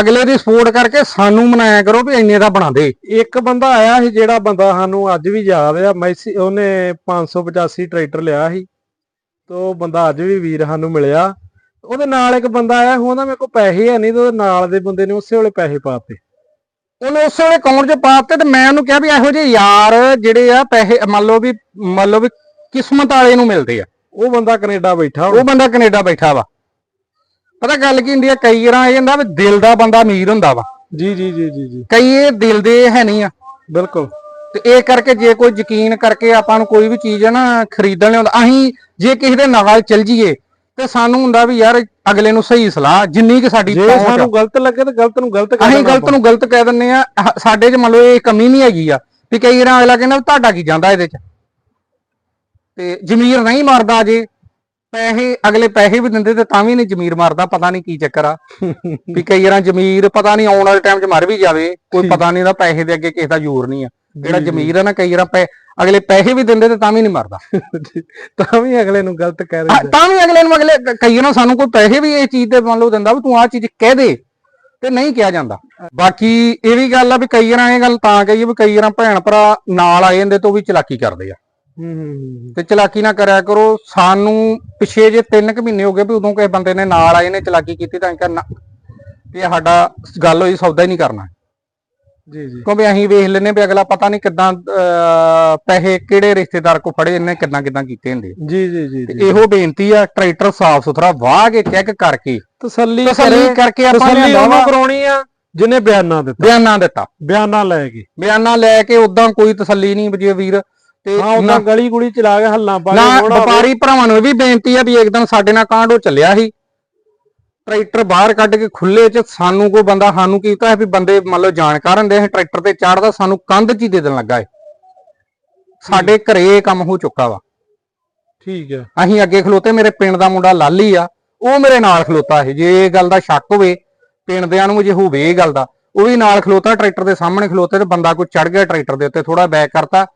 ਅਗਲੇ ਦੀ ਸਪੋਰਟ ਕਰਕੇ ਸਾਨੂੰ ਮਨਾਇਆ ਕਰੋ ਵੀ ਇੰਨੇ ਦਾ ਬਣਾ ਦੇ। ਇੱਕ ਬੰਦਾ ਆਇਆ ਸੀ ਜਿਹੜਾ ਬੰਦਾ ਸਾਨੂੰ ਅੱਜ ਵੀ ਯਾਦ ਆ ਮੈਸੀ ਉਹਨੇ 585 ਟਰੈਕਟਰ ਲਿਆ ਸੀ ਤੇ ਬੰਦਾ ਅੱਜ ਵੀ ਵੀਰ ਸਾਨੂੰ ਮਿਲਿਆ। ਉਹਦੇ ਨਾਲ ਇੱਕ ਬੰਦਾ ਆਇਆ ਸੀ, ਉਹਦਾ ਮੇਰੇ ਕੋਲ ਪੈਸੇ ਹੈ ਨਹੀਂ ਤੇ ਉਹਦੇ ਨਾਲ ਦੇ ਬੰਦੇ ਨੇ ਉਸੇ ਵੇਲੇ ਪੈਸੇ ਪਾਤੇ ਉਹਨੇ ਉਸੇ ਵੇਲੇ ਅਕਾਊਂਟ 'ਚ ਪਾਤੇ ਤੇ ਮੈਂ ਉਹਨੂੰ ਕਿਹਾ ਵੀ ਇਹੋ ਜਿਹੇ ਯਾਰ ਜਿਹੜੇ ਆ ਪੈਸੇ ਮੰਨ ਲਓ ਵੀ ਮੰਨ ਲਓ ਵੀ ਕਿਸਮਤ ਵਾਲੇ ਨੂੰ ਮਿਲਦੇ ਆ। ਉਹ ਬੰਦਾ ਕੈਨੇਡਾ ਬੈਠਾ ਉਹ ਬੰਦਾ ਕੈਨੇਡਾ ਬੈਠਾ ਵਾ। ਪਤਾ ਗੱਲ ਕੀ ਹੁੰਦੀ ਆ ਕਈ ਵਾਰਾਂ ਇਹ ਹੁੰਦਾ ਵੀ ਦਿਲ ਦਾ ਬੰਦਾ ਅਮੀਰ ਹੁੰਦਾ ਵਾ। ਜੀ ਜੀ ਜੀ ਜੀ ਜੀ। ਕਈ ਇਹ ਦਿਲ ਦੇ ਹੈ ਨਹੀਂ ਆ। ਬਿਲਕੁਲ। ਤੇ ਇਹ ਕਰਕੇ ਜੇ ਕੋਈ ਯਕੀਨ ਕਰਕੇ ਆਪਾਂ ਨੂੰ ਕੋਈ ਵੀ ਚੀਜ਼ ਹੈ ਨਾ ਖਰੀਦਣ ਲਿਆਉਂਦਾ ਅਸੀਂ ਜੇ ਕਿਸੇ ਦੇ ਨਾਲ ਚੱਲ ਜੀਏ ਤੇ ਸਾਨੂੰ ਹੁੰਦਾ ਵੀ ਯਾਰ ਅਗਲੇ ਨੂੰ ਸਹੀ ਸਲਾਹ ਜਿੰਨੀ ਕਿ ਸਾਡੀ ਜੇ। ਸਾਨੂੰ ਗਲਤ ਲੱਗੇ ਤਾਂ ਗਲਤ ਨੂੰ ਗਲਤ ਕਹਿ ਅਸੀਂ ਗਲਤ ਨੂੰ ਗਲਤ ਕਹਿ ਦਿੰਨੇ ਆ। ਸਾਡੇ 'ਚ ਮੰਨ ਲਓ ਇਹ ਕਮੀ ਨਹੀਂ ਹੈਗੀ ਆ ਵੀ ਕਈ ਵਾਰ ਅਗਲਾ ਕਹਿੰਦਾ ਤੁਹਾਡਾ ਕੀ ਜਾਂਦਾ ਇਹਦੇ 'ਚ? ਤੇ ਜ਼ਮੀਰ ਨਹੀਂ ਮਰਦਾ ਜੇ। ਪੈਸੇ ਅਗਲੇ ਪੈਸੇ ਵੀ ਦਿੰਦੇ ਤੇ ਤਾਂ ਵੀ ਨਹੀਂ ਜ਼ਮੀਰ ਮਰਦਾ ਪਤਾ ਨਹੀਂ ਕੀ ਚੱਕਰ ਆ। ਵੀ ਕਈ ਵਾਰ ਜ਼ਮੀਰ ਪਤਾ ਨਹੀਂ ਆਉਣ ਵਾਲੇ ਟਾਈਮ 'ਚ ਮਰ ਵੀ ਜਾਵੇ ਕੋਈ ਪਤਾ ਨਹੀਂ ਦਾ ਪੈਸੇ ਦੇ ਅੱਗੇ ਕਿਸੇ ਦਾ ਜ਼ੋਰ ਨਹੀਂ ਆ। ਜਿਹੜਾ ਜ਼ਮੀਰ ਆ ਨਾ ਕਈ ਵਾਰ ਪੈ- ਅਗਲੇ ਪੈਸੇ ਵੀ ਦਿੰਦੇ ਤੇ ਤਾਂ ਵੀ ਨਹੀਂ ਮਰਦਾ। ਤਾਂ ਵੀ ਅਗਲੇ ਨੂੰ ਗਲਤ ਕਹਿ ਹਾਂ, ਦਿੰਦੇ। ਤਾਂ ਵੀ ਅਗਲੇ ਨੂੰ ਅਗਲੇ ਕ- ਕਈ ਵਾਰ ਸਾਨੂੰ ਕੋਈ ਪੈਸੇ ਵੀ ਇਹ ਚੀਜ਼ ਦੇ ਮੰਨ ਲਓ ਦਿੰਦਾ ਵੀ ਤੂੰ ਆਹ ਚੀਜ਼ ਕਹਿ ਦੇ ਤੇ ਨਹੀਂ ਕਿਹਾ ਜਾਂਦਾ। ਬਾਕੀ ਇਹ ਵੀ ਗੱਲ ਆ ਵੀ ਕਈ ਵਾਰ ਇਹ ਗੱਲ ਤਾਂ ਕਹੀਏ ਵੀ ਕਈ ਵਾਰ ਭੈਣ ਭਰਾ ਨਾਲ ਆ ਜਾਂਦੇ ਤੋਂ ਵੀ ਚਲਾਕੀ ਕਰਦੇ ਆ। ਤੇ ਚਲਾਕੀ ਨਾ ਕਰਿਆ ਕਰੋ ਸਾਨੂੰ ਪਿਛੇ ਜੇ 3 ਕੁ ਮਹੀਨੇ ਹੋ ਗਏ ਵੀ ਉਦੋਂ ਕਿਸੇ ਬੰਦੇ ਨੇ ਨਾਲ ਆਏ ਨੇ ਚਲਾਕੀ ਕੀਤੀ ਤਾਂ ਵੀ ਇਹ ਸਾਡਾ ਗੱਲ ਹੋਈ ਸੌਦਾ ਹੀ ਨਹੀਂ ਕਰਨਾ। ਜੀ ਜੀ। ਕਿਉਂਕਿ ਅਸੀਂ ਵੇਖ ਲੈਨੇ ਵੀ ਅਗਲਾ ਪਤਾ ਨਹੀਂ ਕਿਦਾਂ ਪੈਸੇ ਕਿਹੜੇ ਰਿਸ਼ਤੇਦਾਰ ਕੋ ਫੜੇ ਇਹਨੇ ਕਿਦਾਂ ਕਿਦਾਂ ਕੀਤੇ ਹੁੰਦੇ ਜੀ ਜੀ ਜੀ ਤੇ ਇਹੋ ਬੇਨਤੀ ਆ ਟਰੈਕਟਰ ਸਾਫ਼ ਸੁਥਰਾ ਵਾਹ ਕੇ ਚੈੱਕ ਕਰਕੇ ਤਸੱਲੀ ਤਸੱਲੀ ਕਰੇ ਕਰਕੇ ਆਪਾਂ ਤਸੱਲੀ ਲਿਆਂਦਾ ਉਹਨੂੰ ਵਾ। ਕਰਾਉਣੀ ਆ ਜਿਹਨੇ ਬਿਆਨਾ ਦਿੱਤਾ। ਬਿਆਨਾ ਦਿੱਤਾ। ਬਿਆਨਾ ਲੈ ਕੇ। ਬਿਆਨਾ ਲੈ ਕੇ ਉਦਾਂ ਕੋਈ ਤਸੱਲੀ ਨਹੀਂ ਜੇ ਵੀਰ ਤੇ ਹਾਂ ਉਹਨਾਂ ਗਲੀ ਗੁਲੀ ਚਲਾ ਕੇ ਹੱਲਾਂ ਪਾ ਨਾ ਕੇ। ਵਪਾਰੀ ਭਰਾਵਾਂ ਨੂੰ ਵੀ ਬੇਨਤੀ ਆ ਵੀ ਇੱਕਦਮ ਸਾਡੇ ਨਾਲ ਕਾਂਡੋ ਚੱਲਿਆ ਸੀ। ਟਰੈਕਟਰ ਬਾਹਰ ਕੱਢ ਕੇ ਖੁੱਲੇ ਚ ਸਾਨੂੰ ਕੋਈ ਬੰਦਾ ਸਾਨੂੰ ਕੀਤਾ ਹੈ ਵੀ ਬੰਦੇ ਮੰਨ ਲਓ ਜਾਣਕਾਰ ਹੁੰਦੇ ਸੀ ਟਰੈਕਟਰ ਤੇ ਚੜਦਾ ਸਾਨੂੰ ਕੰਧ ਚ ਹੀ ਦੇ ਦੇਣ ਲੱਗਾ ਏ। ਸਾਡੇ ਘਰੇ ਇਹ ਕੰਮ ਹੋ ਚੁੱਕਾ ਵਾ। ਠੀਕ ਹੈ ਅਸੀਂ ਅੱਗੇ ਖਲੋਤੇ ਮੇਰੇ ਪਿੰਡ ਦਾ ਮੁੰਡਾ ਲਾਲੀ ਆ ਉਹ ਮੇਰੇ ਨਾਲ ਖਲੋਤਾ ਸੀ ਜੇ ਇਹ ਗੱਲ ਦਾ ਸ਼ੱਕ ਹੋਵੇ ਪਿੰਡ ਦਿਆਂ ਨੂੰ ਜੇ ਹੋਵੇ ਇਹ ਗੱਲ ਦਾ ਉਹ ਵੀ ਨਾਲ ਖਲੋਤਾ ਟਰੈਕਟਰ ਦੇ ਸਾਹਮਣੇ ਖਲੋਤੇ ਤੇ ਬੰਦਾ ਕੋਈ ਚੜ ਗਿਆ ਟਰੈਕਟਰ ਦੇ ਉੱਤੇ ਥੋੜਾ ਬੈਕ ਕਰਤਾ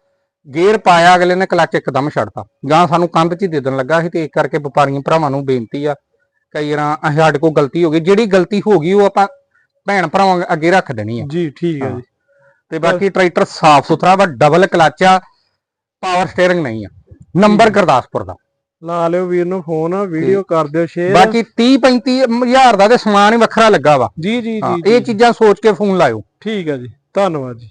ਗੇਅਰ ਪਾਇਆ ਅਗਲੇ ਨੇ ਕਲੱਚ ਇੱਕਦਮ ਛੱਡਤਾ ਗਾਂ ਸਾਨੂੰ ਕੰਧ 'ਚ ਹੀ ਦੇ ਦੇਣ ਲੱਗਾ ਸੀ ਤੇ ਇਸ ਕਰਕੇ ਵਪਾਰੀਆਂ ਭਰਾਵਾਂ ਨੂੰ ਬੇਨਤੀ ਆ ਕਈ ਵਾਰਾਂ ਅਸੀਂ ਸਾਡੇ ਕੋਲ ਗਲਤੀ ਹੋ ਗਈ ਜਿਹੜੀ ਗਲਤੀ ਹੋ ਗਈ ਉਹ ਆਪਾਂ ਭੈਣ ਭਰਾਵਾਂ ਅੱਗੇ ਰੱਖ ਦੇਣੀ ਆ। ਜੀ ਠੀਕ ਹੈ। ਜੀ। ਤੇ ਬਾਕੀ ਟਰੈਕਟਰ ਸਾਫ਼ ਸੁਥਰਾ ਵਾ ਡਬਲ ਕਲੱਚ ਆ ਪਾਵਰ ਸਟੀਅਰਿੰਗ ਨਹੀਂ ਆ। ਨੰਬਰ ਗੁਰਦਾਸਪੁਰ ਦਾ। ਲਾ ਲਿਓ ਵੀਰ ਨੂੰ ਫੋਨ ਵੀਡੀਓ ਕਰ ਦਿਓ ਸ਼ੇਅਰ ਬਾਕੀ 30 35 ਹਜ਼ਾਰ ਦਾ ਤੇ ਸਮਾਨ ਹੀ ਵੱਖਰਾ ਲੱਗਾ ਵਾ। ਜੀ ਜੀ ਜੀ ਇਹ ਚੀਜ਼ਾਂ ਸੋਚ ਕੇ ਫੋਨ ਲਾਇਓ। ਠੀਕ ਹੈ ਜੀ ਧੰਨਵਾਦ ਜੀ।